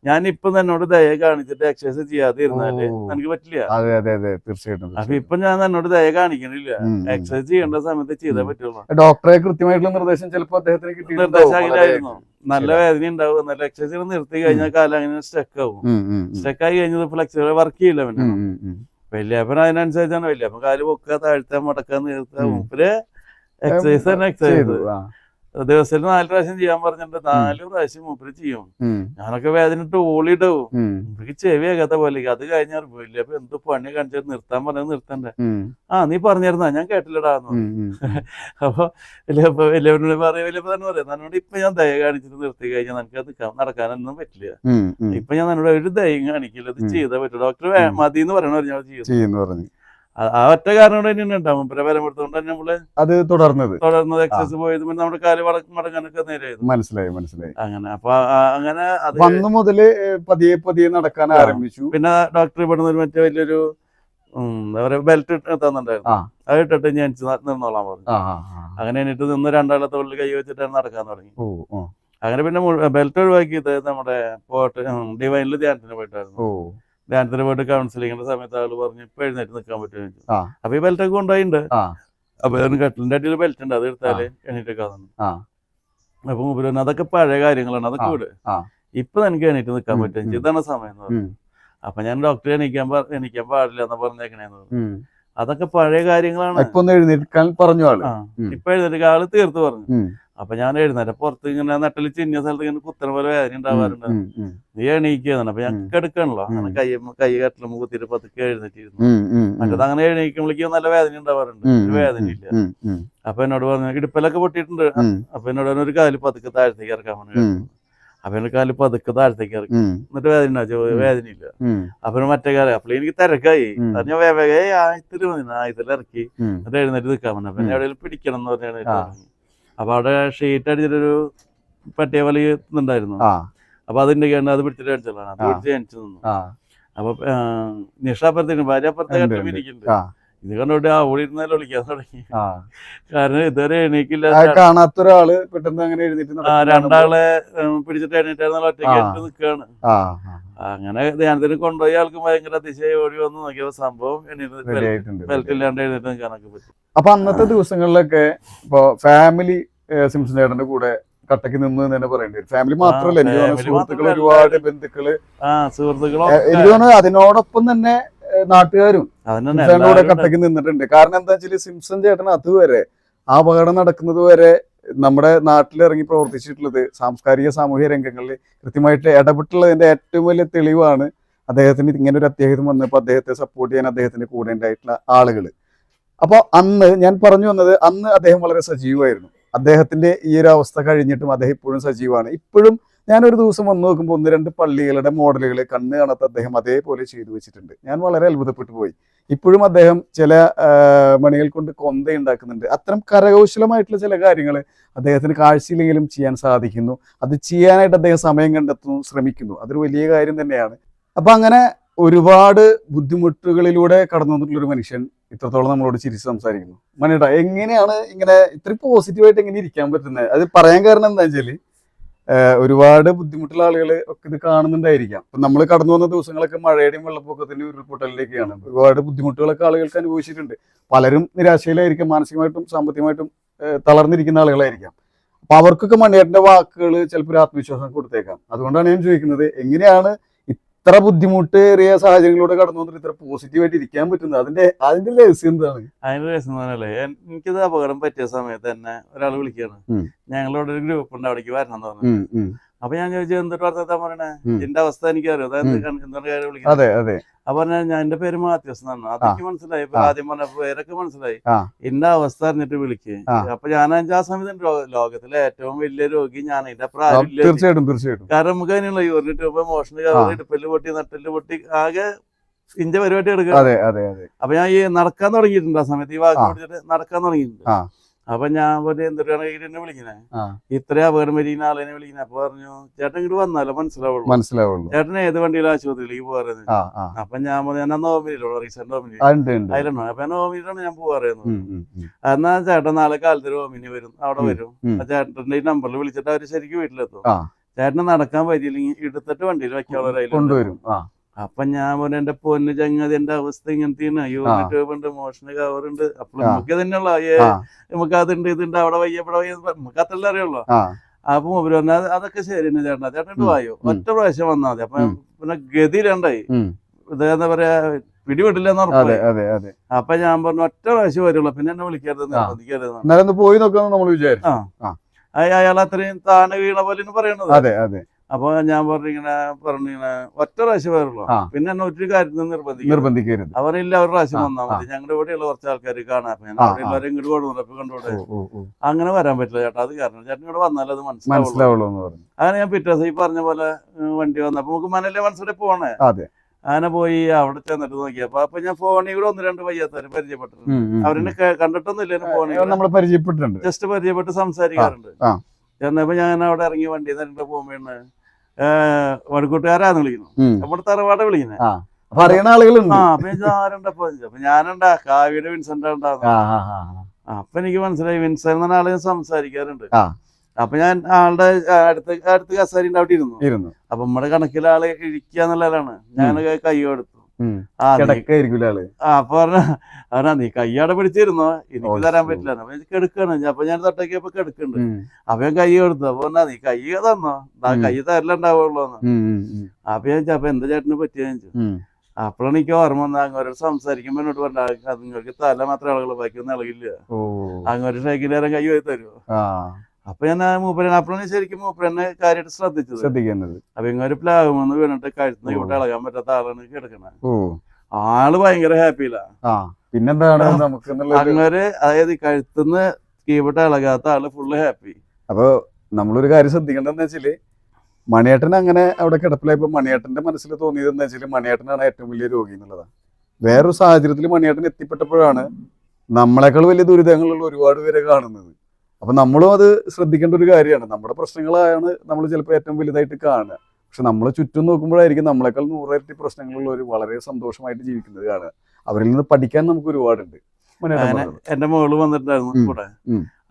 ഞാൻ ഇപ്പൊ എന്നോട് ദയ കാണിച്ചിട്ട് എക്സസൈസ് ചെയ്യാതെ ഇരുന്നാൽ എനിക്ക് പറ്റില്ല. അതെ അതെ അതെ തീർച്ചയായിട്ടും അപ്പൊ. ഇപ്പൊ ഞാൻ എന്നോട് ദയ കാണിക്കണില്ല. എക്സസൈസ് ചെയ്യേണ്ട സമയത്ത് ചെയ്തേ പറ്റുള്ളൂ. ഡോക്ടറെ കൃത്യമായിട്ടുള്ള നിർദ്ദേശം ചിലപ്പോ അദ്ദേഹത്തിന് നിർദ്ദേശമായിരുന്നു നല്ല വേദന ഉണ്ടാവും. നല്ല എക്സസൈസ് നിർത്തി കഴിഞ്ഞാൽ കാലം അങ്ങനെ സ്റ്റക്ക് ആവും. സ്റ്റക്ക് ആയി കഴിഞ്ഞത് ഫ്ലെക്സിബിൾ വർക്ക് ചെയ്യില്ല പിന്നെ. വലിയപ്പൻ അതിനനുസരിച്ചാണ്. വലിയപ്പൻ കാൽ പൊക്കുക താഴ്ത്താൻ മുടക്കാൻ നിർത്താൻ. മൂപ്പര് എക്സസൈസ് തന്നെ എക്സസൈസ്. ദിവസത്തിൽ നാല് പ്രാവശ്യം ചെയ്യാൻ പറഞ്ഞിട്ട് നാല് പ്രാവശ്യം മൂപ്പര് ചെയ്യും. ഞാനൊക്കെ വേദന ഇട്ട് ഓളിയിട്ടാവും എനിക്ക് ചെവി കേൾക്കാത്ത പോലെ അത് കഴിഞ്ഞാൽ അപ്പൊ എന്ത് പണി കാണിച്ചത് നിർത്താൻ പറഞ്ഞത് നിർത്തണ്ടേ. ആ നീ പറഞ്ഞിരുന്നാ? ഞാൻ കേട്ടില്ലടാന്ന്. അപ്പൊ വലിയപ്പോ വലിയവനോട് പറയും വലിയപ്പോ തന്നെ പറയാം. നന്നോട് ഇപ്പൊ ഞാൻ ദയ കാണിച്ചിട്ട് നിർത്തി കഴിഞ്ഞാൽ നിനക്ക് അത് നടക്കാനൊന്നും പറ്റില്ല. ഇപ്പൊ ഞാൻ നന്നോട് ഒരു ദയം കാണിക്കില്ല. ഇത് ചെയ്താ ചെയ്താൽ പറ്റും ഡോക്ടർ. മതി എന്ന് പറയണ ഞാൻ പറഞ്ഞു. ആ- ഒറ്റ കാരണം കൊണ്ട് തന്നെയാണ് ഉണ്ടാവും എടുത്തുകൊണ്ട് തന്നെ നമ്മൾ അത് തുടർന്നത്. തുടർന്നത് എക്സസ് പോയത് പിന്നെ നമ്മുടെ കാൽ മട- മടങ്ങാനൊക്കെ നേരെയായിരുന്നു മനസ്സിലായി മനസ്സിലായി. അങ്ങനെ അപ്പൊ അങ്ങനെ അന്ന് മുതൽ പതിയെ പതിയെ നടക്കാൻ ആരംഭിച്ചു. പിന്നെ ഡോക്ടർ ഇവിടുന്ന് ഒരു മറ്റേ വലിയൊരു ബെൽറ്റ് തന്നിട്ടുണ്ടായിരുന്നു. അത് ഇട്ടിട്ട് ഞാൻ നിന്നോളാൻ പറഞ്ഞു. അങ്ങനെ എന്നിട്ട് നിന്ന് രണ്ടാളെ തൊഴിൽ കൈ വെച്ചിട്ടാണ് നടക്കാൻ തുടങ്ങി. അങ്ങനെ പിന്നെ ബെൽറ്റ് ഒഴിവാക്കിയത് നമ്മുടെ പോട്ട് ഡിവൈനിൽ ധ്യാനത്തിന് പോയിട്ടായിരുന്നു. ഓ വേണ്ടി പോയിട്ട് കൗൺസിലിങ്ങിന്റെ സമയത്ത് ആൾ പറഞ്ഞു ഇപ്പൊ എഴുന്നേറ്റ് നിൽക്കാൻ ചോദിച്ചു. അപ്പൊ ഈ ബെൽറ്റ് ഒക്കെ കൊണ്ടുപോയിണ്ട്. ആ. അപ്പൊ കട്ടിലിന്റെ അടിയിൽ ബെൽറ്റ് ഉണ്ട് അത് എടുത്താൽ എണീറ്റൊക്കെ അപ്പൊ പറഞ്ഞു അതൊക്കെ പഴയ കാര്യങ്ങളാണ് അതൊക്കെ ഇവിടെ വിട്. ഇപ്പൊ എനിക്ക് എണീറ്റ് നിൽക്കാൻ പറ്റും. ഇതാണ് സമയം അപ്പൊ ഞാൻ ഡോക്ടറെ എണീക്കാൻ എണീക്കാൻ പാടില്ല എന്ന് പറഞ്ഞേക്കണേന്ന് പറഞ്ഞു. അതൊക്കെ പഴയ കാര്യങ്ങളാണ്. ഇപ്പൊ എഴുന്നേൽക്കാൻ പറഞ്ഞു ആൾ. ഇപ്പൊ എഴുന്നേറ്റ് ആൾ തീർത്ത് പറഞ്ഞു. അപ്പൊ ഞാൻ എഴുന്നേറ്റ് പുറത്ത് ഇങ്ങനെ നട്ടൽ ചിന്നിയ സ്ഥലത്ത് ഇങ്ങനെ കുത്തന പോലെ വേദന ഉണ്ടാവാറുണ്ട്. നീ എണീക്കുകയാണ് അപ്പൊ ഞാൻ എടുക്കണല്ലോ അങ്ങനെ കൈ കൈ കട്ടിലും കുത്തിയിട്ട് പതുക്കെ എഴുന്നേറ്റിരുന്നു. മറ്റത് അങ്ങനെ എണീക്കുമ്പോഴേക്കും നല്ല വേദന ഉണ്ടാവാറുണ്ട്. വേദന ഒരു ഉം, അപ്പൊ എന്നോട് പറഞ്ഞു ഇടുപ്പലൊക്കെ പൊട്ടിയിട്ടുണ്ട്. അപ്പൊ എന്നോട് പറഞ്ഞു, ഒരു കാൽ പതുക്കെ താഴത്തേക്ക് ഇറക്കാൻ പറഞ്ഞു. അപ്പൊ എന്റെ കാൽ പതുക്കെ താഴത്തേക്ക് ഇറക്കി. എന്നിട്ട് വേദന ഉണ്ടാവും വേദന ഇല്ല. അപ്പൊ മറ്റേ കാലം അപ്പൊ എനിക്ക് തിരക്കായി. ഞാൻ വേഗം ആയത്തിൽ വന്നിരുന്നു ആയത്തിൽ ഇറക്കി. എന്നിട്ട് എഴുന്നേറ്റ് നിൽക്കാൻ പറഞ്ഞു. അപ്പൊ എന്നെ എവിടെയെങ്കിലും പിടിക്കണം എന്ന് പറഞ്ഞാണ് അപ്പൊ അവിടെ ഷീറ്റ് അടിച്ചിട്ടൊരു പട്ടിയ പോലെ ഇതുണ്ടായിരുന്നു. അപ്പൊ അതിന്റെ കണ്ട് അത് പിടിച്ചിട്ട് അടിച്ചതാണ്. അത്. പിടിച്ച് ജനിച്ചു നിന്നു. ആ. അപ്പൊ ആ, നിഷ അപ്പുറത്തേക്ക് ഭാര്യ അപ്പുറത്തെ ഉണ്ട്, കട്ടിൽ ഉണ്ട്. ഇരിക്കുന്നുണ്ട് ആ. ഇത് കണ്ടോട്ട് ആ ഓടി ഇരുന്നാലും വിളിക്കാൻ തുടങ്ങി കാരണം ഇതുവരെ എണീക്കില്ല. കാണാത്ത ഒരാൾ പെട്ടെന്ന് അങ്ങനെ നടക്കുന്നത് രണ്ടാളെ പിടിച്ചിട്ട് എണീറ്റായിരുന്നാലും ഒറ്റയ്ക്ക് ആ. നിൽക്കുകയാണ്. അങ്ങനെ ധ്യാനത്തിന് കൊണ്ടുപോയി ആൾക്ക് ഭയങ്കര അതിശയം ഓടി വന്ന്. നോക്കിയപ്പോൾ സംഭവം എണീറ്റ് റെഡി ആയിട്ടുണ്ട് ബെൽറ്റ് ഇല്ലാണ്ട് എഴുന്നേറ്റ് നിൽക്കാനൊക്കെ പറ്റും. അപ്പൊ അന്നത്തെ ദിവസങ്ങളിലൊക്കെ ഇപ്പൊ ഫാമിലി സിംസൺ ചേട്ടന്റെ കൂടെ കട്ടക്ക് നിന്ന് തന്നെ പറയേണ്ടി വരും. ഫാമിലി മാത്രമല്ല എനിക്ക് തോന്നുന്നു സുഹൃത്തുക്കൾ ഒരുപാട് ബന്ധുക്കൾ എനിക്ക് തോന്നുന്നു അതിനോടൊപ്പം തന്നെ നാട്ടുകാരും കൂടെ കട്ടക്ക് നിന്നിട്ടുണ്ട്. കാരണം എന്താ വെച്ചാൽ സിംസൺ ചേട്ടൻ അതുവരെ ആ അപകടം നടക്കുന്നത് വരെ നമ്മുടെ നാട്ടിൽ ഇറങ്ങി പ്രവർത്തിച്ചിട്ടുള്ളത് സാംസ്കാരിക സാമൂഹിക രംഗങ്ങളിൽ കൃത്യമായിട്ട് ഇടപെട്ടുള്ളതിന്റെ ഏറ്റവും വലിയ തെളിവാണ് അദ്ദേഹത്തിന് ഇങ്ങനെ ഒരു അത്യാഹിതം വന്നപ്പോൾ അദ്ദേഹത്തെ സപ്പോർട്ട് ചെയ്യാൻ അദ്ദേഹത്തിന്റെ കൂടെ ഉണ്ടായിട്ടുള്ള ആളുകൾ അപ്പോൾ അന്ന് ഞാൻ പറഞ്ഞു വന്നത് അന്ന് അദ്ദേഹം വളരെ സജീവമായിരുന്നു. അദ്ദേഹത്തിന്റെ ഈ ഒരു അവസ്ഥ കഴിഞ്ഞിട്ടും അദ്ദേഹം ഇപ്പോഴും സജീവമാണ്. ഇപ്പോഴും ഞാനൊരു ദിവസം വന്നു നോക്കുമ്പോൾ ഒന്ന് രണ്ട് പള്ളികളുടെ മോഡലുകൾ കണ്ണ് കാണാത്ത അദ്ദേഹം അതേപോലെ ചെയ്തു വെച്ചിട്ടുണ്ട്. ഞാൻ വളരെ അത്ഭുതപ്പെട്ടു പോയി. ഇപ്പോഴും അദ്ദേഹം ചില മണികൾ കൊണ്ട് കൊന്ത ഉണ്ടാക്കുന്നുണ്ട് അത്തരം കരകൗശലമായിട്ടുള്ള ചില കാര്യങ്ങൾ അദ്ദേഹത്തിന് കാഴ്ചയിലെങ്കിലും ചെയ്യാൻ സാധിക്കുന്നു. അത് ചെയ്യാനായിട്ട് അദ്ദേഹം സമയം കണ്ടെത്തുന്നു ശ്രമിക്കുന്നു. അതൊരു വലിയ കാര്യം തന്നെയാണ്. അപ്പൊ അങ്ങനെ ഒരുപാട് ബുദ്ധിമുട്ടുകളിലൂടെ കടന്നു വന്നിട്ടുള്ള ഒരു മനുഷ്യൻ ഇത്രത്തോളം നമ്മളോട് ചിരിച്ച് സംസാരിക്കുന്നു. മണിയുടെ എങ്ങനെയാണ് ഇങ്ങനെ ഇത്രയും പോസിറ്റീവായിട്ട് എങ്ങനെ ഇരിക്കാൻ പറ്റുന്നത്? അത് പറയാൻ കാരണം എന്താ വെച്ചാൽ ഏഹ് ഒരുപാട് ബുദ്ധിമുട്ടുള്ള ആളുകൾ ഒക്കെ ഇത് കാണുന്നുണ്ടായിരിക്കാം. നമ്മൾ കടന്നു വന്ന ദിവസങ്ങളൊക്കെ മഴയുടെയും വെള്ളപ്പൊക്കത്തിന്റെയും ഉരുൾപൊട്ടലിലേക്കാണ് ഒരുപാട് ബുദ്ധിമുട്ടുകളൊക്കെ ആളുകൾക്ക് അനുഭവിച്ചിട്ടുണ്ട്. പലരും നിരാശയിലായിരിക്കും മാനസികമായിട്ടും സാമ്പത്തികമായിട്ടും തളർന്നിരിക്കുന്ന ആളുകളായിരിക്കാം. അപ്പൊ അവർക്കൊക്കെ മണിയേട്ടന്റെ വാക്കുകൾ ചിലപ്പോൾ ഒരു ആത്മവിശ്വാസം കൊടുത്തേക്കാം. അതുകൊണ്ടാണ് ഞാൻ ചോദിക്കുന്നത് എങ്ങനെയാണ് ഇത്ര ബുദ്ധിമുട്ടേറിയ സാഹചര്യങ്ങളിലൂടെ കടന്നു വന്നിട്ട് ഇത്ര പോസിറ്റീവായിട്ട് ഇരിക്കാൻ പറ്റുന്നത് അതിന്റെ അതിന്റെ രഹസ്യം എന്താണ് അതിന്റെ രഹസ്യം പറഞ്ഞല്ലേ എനിക്കിത് അപകടം പറ്റിയ സമയത്ത് തന്നെ ഒരാൾ വിളിക്കുകയാണ്. ഞങ്ങളോട് ഒരു ഗ്രൂപ്പ് ഉണ്ട് അവിടേക്ക് വരണം എന്ന് പറഞ്ഞു. അപ്പൊ ഞാൻ ചോദിച്ചു എന്തൊരു വർത്താൻ പറയണേ. എന്റെ അവസ്ഥ എനിക്കറിയാം അതായത്. എന്താണ് കാര്യം വിളിക്കുന്നത് അപ്പൊ പറഞ്ഞാൽ ഞാൻ എന്റെ പേര് മാത്യൂസ് എന്നാണ്. അതെനിക്ക് മനസ്സിലായി. ഇപ്പൊ ആദ്യം പറഞ്ഞ പേരൊക്കെ മനസ്സിലായി. എന്റെ അവസ്ഥ അറിഞ്ഞിട്ട് വിളിക്ക്. അപ്പൊ ഞാൻ ആ സമയത്ത് ലോകത്തിലെ ഏറ്റവും വലിയ രോഗി ഞാൻ എന്റെ പ്രായം തീർച്ചയായിട്ടും തീർച്ചയായിട്ടും. കാരണം നമുക്ക് അതിനുള്ള യൂറിൻ ട്യൂബ് മോഷണ ഇടുപ്പൽ പൊട്ടി നട്ടൽ പൊട്ടി ആകെ ഇഞ്ച പരിപാടി എടുക്കുക. അപ്പൊ ഞാൻ ഈ നടക്കാൻ തുടങ്ങിയിട്ടുണ്ട് ആ സമയത്ത്. ഈ വാക്ക്. നടക്കാൻ തുടങ്ങിയിട്ടുണ്ട്. അപ്പൊ ഞാൻ പറഞ്ഞു എന്തിട്ടാണ് എന്നെ വിളിക്കുന്നത് ആ. ഇത്രയും അപകടം പറ്റിയ ആളിനെ വിളിക്കുന്നത് അപ്പൊ പറഞ്ഞു ചേട്ടൻ ഇങ്ങോട്ട് വന്നാലോ മനസ്സിലാവുള്ളൂ. മനസ്സിലാവുള്ളൂ. ചേട്ടൻ ഏത് വണ്ടിയിലും ആശുപത്രിയിലേക്ക് പോകാറുണ്ട് അപ്പൊ ഞാൻ പറഞ്ഞു ഞാൻ നോമിനിയിലുള്ള റീസെന്റ് നോമിനി ഉണ്ട് അപ്പൊ നോമിനിയിലാണ് ഞാൻ ഉം. എന്നാ ചേട്ടൻ നാളെ കാലത്ത് നോമിനി വരും അവിടെ വരും. ചേട്ടന്റെ ഈ നമ്പറിൽ വിളിച്ചിട്ട് അവർ ശരിക്കും വീട്ടിലെത്തും. ചേട്ടന് നടക്കാൻ പറ്റിയില്ലെങ്കിൽ എടുത്തിട്ട് വണ്ടിയിൽ വെക്കാനുള്ള കൊണ്ടുവരും. അപ്പൊ ഞാൻ പറഞ്ഞു എന്റെ പൊന്ന് ചങ്ങതി എന്റെ അവസ്ഥ ഇങ്ങനത്തെയാണ്. അയ്യോ യൂട്യൂബ് ഉണ്ട് മോഷണ കവർ ഉണ്ട്. അപ്പൊ. നമുക്ക് തന്നെയുള്ള. അയ്യേ നമുക്ക് അതുണ്ട് ഇതുണ്ട് അവിടെ വയ്യ ഇവിടെ വയ്യ നമുക്ക് അത്രല്ലേ അറിയുള്ളൂ. അപ്പൊ മൊബൈൽ പറഞ്ഞു അതൊക്കെ ശരി തന്നെ ചേട്ടാ. ചേട്ടൻ വായോ. ഒറ്റ പ്രാവശ്യം വന്നാൽ മതി. അപ്പൊ പിന്നെ ഗതി രണ്ടായി. ഇതെന്താ ഇത് എന്താ പറയാ പിടിപെട്ടില്ലെന്ന് ഉറപ്പായി. അപ്പൊ ഞാൻ പറഞ്ഞു ഒറ്റ പ്രാവശ്യം വരുള്ളൂ. പിന്നെ എന്നെ വിളിക്കരുത് പോയി നോക്കാന്ന് നമ്മൾ വിചാരിച്ചു. അയാൾ അത്രയും താന വീണ പോലെ പറയണത്. അതെ അതെ. അപ്പൊ ഞാൻ പറഞ്ഞിങ്ങനെ പറഞ്ഞിങ്ങനെ പറഞ്ഞു ഒറ്റ പ്രാവശ്യം വരുള്ളൂ. പിന്നെ എന്നെ ഒറ്റ കാര്യത്തിൽ നിർബന്ധിക്കും നിർബന്ധിക്കരുത്. അവരില്ല ഒരു പ്രാവശ്യം വന്നാൽ മതി. ഞങ്ങളുടെ ഇവിടെയുള്ള കുറച്ച് ആൾക്കാർ കാണാൻ ഞാൻ അവിടെ എല്ലാവരും ഇങ്ങോട്ട് കൊണ്ടുവന്നപ്പോ കണ്ടോടെ. അങ്ങനെ വരാൻ പറ്റില്ല ചേട്ടാ അത് കാരണം. ചേട്ടൻ ഇവിടെ വന്നാൽ അത് മനസ്സിലാവുള്ളൂ. അങ്ങനെ ഞാൻ പിറ്റേ ദിവസം ഈ പറഞ്ഞ പോലെ വണ്ടി വന്നപ്പോ നമുക്ക് മനല്ലേ മനസ്സിലെ പോണേ? അങ്ങനെ പോയി അവിടെ ചെന്നിട്ട് നോക്കിയപ്പോ അപ്പൊ ഞാൻ ഫോണിൽ കൂടെ ഒന്ന് രണ്ട് വയ്യാത്തവരെ പരിചയപ്പെട്ടിട്ടുണ്ട്. അവരെന്നെ ഉം. കേ- കണ്ടിട്ടൊന്നും ഇല്ല ഫോണിൽ നമ്മൾ പരിചയപ്പെട്ടിട്ടുണ്ട്. ജസ്റ്റ് പരിചയപ്പെട്ട് സംസാരിക്കാറുണ്ട്. എന്നപ്പോ ചെന്നപ്പോ ഞാൻ അവിടെ ഇറങ്ങി വണ്ടി നിന്നിട്ട് പോകുമ്പോഴാണ് വടക്കൂട്ടുകാരാന്ന് വിളിക്കുന്നു. നമ്മുടെ തറവാട് വിളിക്കുന്നത് അപ്പൊ അറിയണ ആളുകളുണ്ട്. ആ അപ്പൊ ഞാൻ ആരുണ്ടപ്പോ അപ്പൊ ഞാനുണ്ടാ കാവ്യയുടെ വിൻസെന്റ് ഉണ്ടാകുന്നു. അപ്പൊ എനിക്ക് മനസ്സിലായി വിൻസെന്റ് എന്ന ആളെ ഞാൻ സംസാരിക്കാറുണ്ട്. അപ്പൊ ഞാൻ ആളുടെ അടുത്ത അടുത്ത കസാരിന്റെ അവിടെ ഇരുന്നു. ഇരുന്നു. അപ്പൊ നമ്മുടെ കണക്കിലെ ആൾ ഇരിക്കുക എന്നുള്ളതാണ് ഞാൻ കൈ കൊടുത്തു ആ ആ അപ്പൊ പറഞ്ഞ നീ കൈയാടെ പിടിച്ചിരുന്നോ? എനിക്ക് തരാൻ പറ്റില്ല. അപ്പൊ എനിക്ക് കെടുക്കാണ്. അപ്പൊ ഞാൻ തൊട്ടേക്കപ്പോ കെടുക്കുന്നുണ്ട്. അപ്പൊ ഞാൻ കൈ കൊടുത്തു. അപ്പൊ പറഞ്ഞാ നീ കൈ തന്നോ? ഉം. കൈ തരലുണ്ടാവുള്ളൂ. അപ്പൊ ഞാൻ അപ്പൊ എന്താ ചേട്ടന് പറ്റിയെന്ന് ചോദിച്ചു. അപ്പോഴാണ് എനിക്ക് ഓർമ്മ വന്നത്. അങ്ങോട്ട് സംസാരിക്കുമ്പോ എന്നോട് പറഞ്ഞ നിങ്ങൾക്ക് തല മാത്രമേ ബാക്കി ബാക്കിയൊന്നും ഇളകില്ല. അങ്ങോട്ട് ഷൈക്കിലേറെ കൈ പോയി തരുമോ ആ. അപ്പൊ ഞാൻ മൂപ്പരൻ അപ്പോഴാണ് ശരിക്കും മൂപ്പരനെ കാര്യമായിട്ട് ശ്രദ്ധിച്ചത്. ശ്രദ്ധിക്കുന്നത് അപ്പൊ ഇങ്ങനെ പ്ലാവുമെന്ന് വീണിട്ട് കഴുത്തുന്ന ഇവിടെ ഇളകാൻ പറ്റാത്ത ആളാണ് കിടക്കണത് ആൾ ഭയങ്കര ഹാപ്പിയിലാണ് പിന്നെന്താണ് നമുക്ക് അങ്ങനെ അതായത് കഴുത്തുനിന്ന് കീബോട്ട് ഇളകാത്ത ആൾ ഫുള്ള് ഹാപ്പി അപ്പൊ നമ്മളൊരു കാര്യം ശ്രദ്ധിക്കേണ്ടതെന്ന് വെച്ചാൽ മണിയേട്ടൻ അങ്ങനെ അവിടെ കിടപ്പിലായപ്പോ മണിയേട്ടന്റെ മനസ്സിൽ തോന്നിയത് എന്താ വെച്ചാൽ മണിയേട്ടനാണ് ഏറ്റവും വലിയ രോഗി എന്നുള്ളതാണ്. വേറൊരു സാഹചര്യത്തിൽ മണിയേട്ടൻ എത്തിപ്പെട്ടപ്പോഴാണ് നമ്മളെക്കാൾ വലിയ ദുരിതങ്ങളുള്ള ഒരുപാട് പേരെ കാണുന്നത്. അപ്പൊ നമ്മളും അത് ശ്രദ്ധിക്കേണ്ട ഒരു കാര്യമാണ്. നമ്മുടെ പ്രശ്നങ്ങളാണ് നമ്മൾ ചിലപ്പോൾ ഏറ്റവും വലുതായിട്ട് കാണുക. പക്ഷെ നമ്മൾ ചുറ്റും നോക്കുമ്പോഴായിരിക്കും നമ്മളെക്കാൾ നൂറിരട്ടി പ്രശ്നങ്ങളുള്ളവർ വളരെ സന്തോഷമായിട്ട് ജീവിക്കുന്നത് കാണുക. അവരിൽ നിന്ന് പഠിക്കാൻ നമുക്ക് ഒരുപാടുണ്ട്. എന്റെ മോൾ വന്നിട്ടുണ്ടായിരുന്നു. കൂടെ.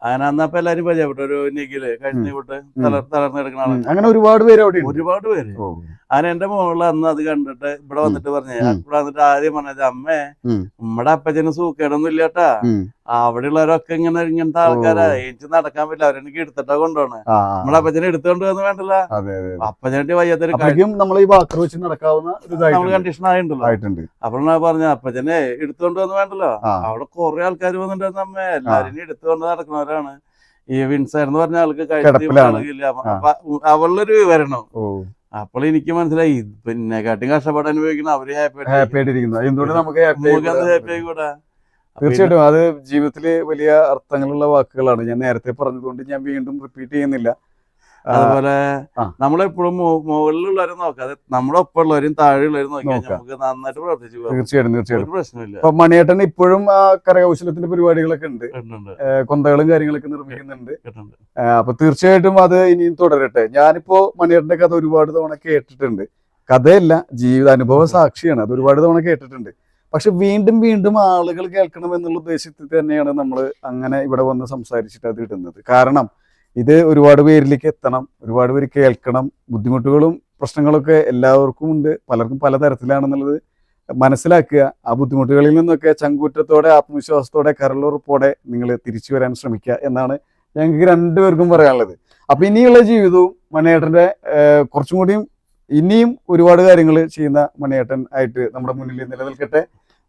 അങ്ങനെ എല്ലാരും പരിചയപ്പെട്ടു. ഒരു നിഖിൽ കഴിഞ്ഞ വിട്ട് തളർന്നെടുക്കണ അങ്ങനെ ഒരുപാട് പേര് അവിടെ ഒരുപാട് പേര്. അങ്ങനെ എന്റെ മോൾ അന്ന് അത് കണ്ടിട്ട് ഇവിടെ വന്നിട്ട് പറഞ്ഞു. ഇവിടെ വന്നിട്ട് ആദ്യം പറഞ്ഞത് അമ്മേ നമ്മുടെ അപ്പച്ചന് സൂക്കേടൊന്നും ഇല്ലാട്ടാ അവിടെ അവിടെയുള്ളവരൊക്കെ ഇങ്ങനെ ഇങ്ങനത്തെ ആൾക്കാരാ. എനിക്ക് നടക്കാൻ പറ്റില്ല. അവരെനിക്ക് എടുത്തിട്ടാ കൊണ്ടുപോണേ. നമ്മളെ അപ്പച്ചനെ എടുത്തോണ്ട് വന്ന് വേണ്ടല്ല. അപ്പച്ചനായിട്ട് വയ്യാത്തൊരു നമ്മൾ. കണ്ടീഷൻ ആയിട്ടുണ്ടല്ലോ. ആയിട്ടുണ്ട്. അപ്പോഴാണ് പറഞ്ഞ അപ്പച്ചനെ എടുത്തോണ്ട് വന്ന് വേണ്ടല്ലോ. അവിടെ കൊറേ ആൾക്കാർ വന്നിട്ടുണ്ടായിരുന്നു അമ്മ. എല്ലാരും എടുത്തുകൊണ്ട് നടക്കുന്നവരാണ്. ഈ വിൻസർ എന്ന് പറഞ്ഞ ആൾക്ക്. കഴിച്ചില്ല ആ. അവളുടെ വിവരണം. അപ്പോൾ എനിക്ക് മനസ്സിലായി. പിന്നെ കാട്ടും കഷ്ടപ്പാട് അനുഭവിക്കുന്ന അവർ ഹാപ്പി ഹാപ്പി ആയിട്ടിരിക്കുന്നു. എന്തുകൊണ്ട് നമുക്ക് ഹാപ്പി ആയിക്കൂടാ? തീർച്ചയായിട്ടും. അത് ജീവിതത്തിൽ വലിയ അർത്ഥങ്ങളുള്ള വാക്കുകളാണ്. ഞാൻ നേരത്തെ പറഞ്ഞതുകൊണ്ട് ഞാൻ വീണ്ടും റിപ്പീറ്റ് ചെയ്യുന്നില്ല. അതുപോലെ. നമ്മളെപ്പോഴും മുകളിലുള്ളവരും നോക്കാതെ നമ്മുടെ ഒപ്പമുള്ളവരും താഴെയുള്ളവരും നോക്കിയാൽ നമുക്ക് നന്നായിട്ട് പ്രവർത്തിച്ചു പോകാം. തീർച്ചയായിട്ടും തീർച്ചയായിട്ടും. പ്രശ്നമില്ല അപ്പൊ മണിയേട്ടൻ ഇപ്പോഴും കരകൗശലത്തിന്റെ പരിപാടികളൊക്കെ ഉണ്ട്. കൊന്തകളും കാര്യങ്ങളൊക്കെ നിർമ്മിക്കുന്നുണ്ട്. അപ്പൊ തീർച്ചയായിട്ടും അത് ഇനിയും തുടരട്ടെ. ഞാനിപ്പോ മണിയേട്ടന്റെ കഥ ഒരുപാട് തവണ കേട്ടിട്ടുണ്ട്. കഥയല്ല ജീവിതാനുഭവ സാക്ഷിയാണ്. അത് ഒരുപാട് തവണ കേട്ടിട്ടുണ്ട്. പക്ഷെ വീണ്ടും വീണ്ടും ആളുകൾ കേൾക്കണം എന്നുള്ള ഉദ്ദേശത്തിൽ തന്നെയാണ് നമ്മൾ അങ്ങനെ ഇവിടെ വന്ന് സംസാരിച്ചിട്ട് അത് ഇടുന്നത്. കാരണം ഇത് ഒരുപാട് പേരിലേക്ക് എത്തണം ഒരുപാട് പേര് കേൾക്കണം. ബുദ്ധിമുട്ടുകളും പ്രശ്നങ്ങളൊക്കെ എല്ലാവർക്കും ഉണ്ട്. പലർക്കും പലതരത്തിലാണെന്നുള്ളത് മനസ്സിലാക്കുക. ആ ബുദ്ധിമുട്ടുകളിൽ നിന്നൊക്കെ ചങ്കൂറ്റത്തോടെ ആത്മവിശ്വാസത്തോടെ കരളുറപ്പോടെ നിങ്ങൾ തിരിച്ചു വരാൻ ശ്രമിക്കുക എന്നാണ് ഞങ്ങൾക്ക് രണ്ടുപേർക്കും പറയാനുള്ളത്. അപ്പം ഇനിയുള്ള ജീവിതവും മണിയേട്ടന്റെ കുറച്ചും കൂടിയും ഇനിയും ഒരുപാട് കാര്യങ്ങൾ ചെയ്യുന്ന മണിയേട്ടൻ ആയിട്ട് നമ്മുടെ മുന്നിൽ നിലനിൽക്കട്ടെ.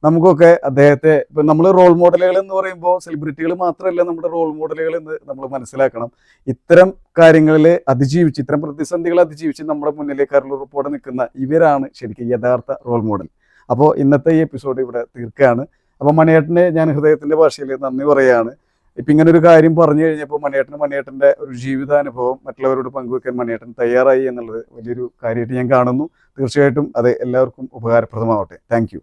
നമുക്കൊക്കെ അദ്ദേഹത്തെ ഇപ്പൊ നമ്മൾ റോൾ മോഡലുകൾ എന്ന് പറയുമ്പോൾ സെലിബ്രിറ്റികൾ മാത്രമല്ല നമ്മുടെ റോൾ മോഡലുകൾ എന്ന് നമ്മൾ മനസ്സിലാക്കണം. ഇത്തരം കാര്യങ്ങളിൽ അതിജീവിച്ച് ഇത്തരം പ്രതിസന്ധികൾ അതിജീവിച്ച് നമ്മുടെ മുന്നിലേക്ക് കരളുറപ്പോടെ നിൽക്കുന്ന ഇവരാണ് ശരിക്കും യഥാർത്ഥ റോൾ മോഡൽ അപ്പോൾ ഇന്നത്തെ ഈ എപ്പിസോഡ് ഇവിടെ തീർക്കുകയാണ്. അപ്പോൾ മണിയേട്ടന് ഞാൻ ഹൃദയത്തിന്റെ ഭാഷയിൽ നന്ദി പറയുകയാണ് ഇപ്പം ഇങ്ങനെ ഒരു കാര്യം പറഞ്ഞു കഴിഞ്ഞപ്പോൾ മണിയേട്ടൻ മണിയേട്ടന്റെ ഒരു ജീവിതാനുഭവം മറ്റുള്ളവരോട് പങ്കുവെക്കാൻ മണിയേട്ടൻ തയ്യാറായി എന്നുള്ളത് വലിയൊരു കാര്യമായിട്ട് ഞാൻ കാണുന്നു. തീർച്ചയായിട്ടും അത് എല്ലാവർക്കും ഉപകാരപ്രദമാവട്ടെ. താങ്ക്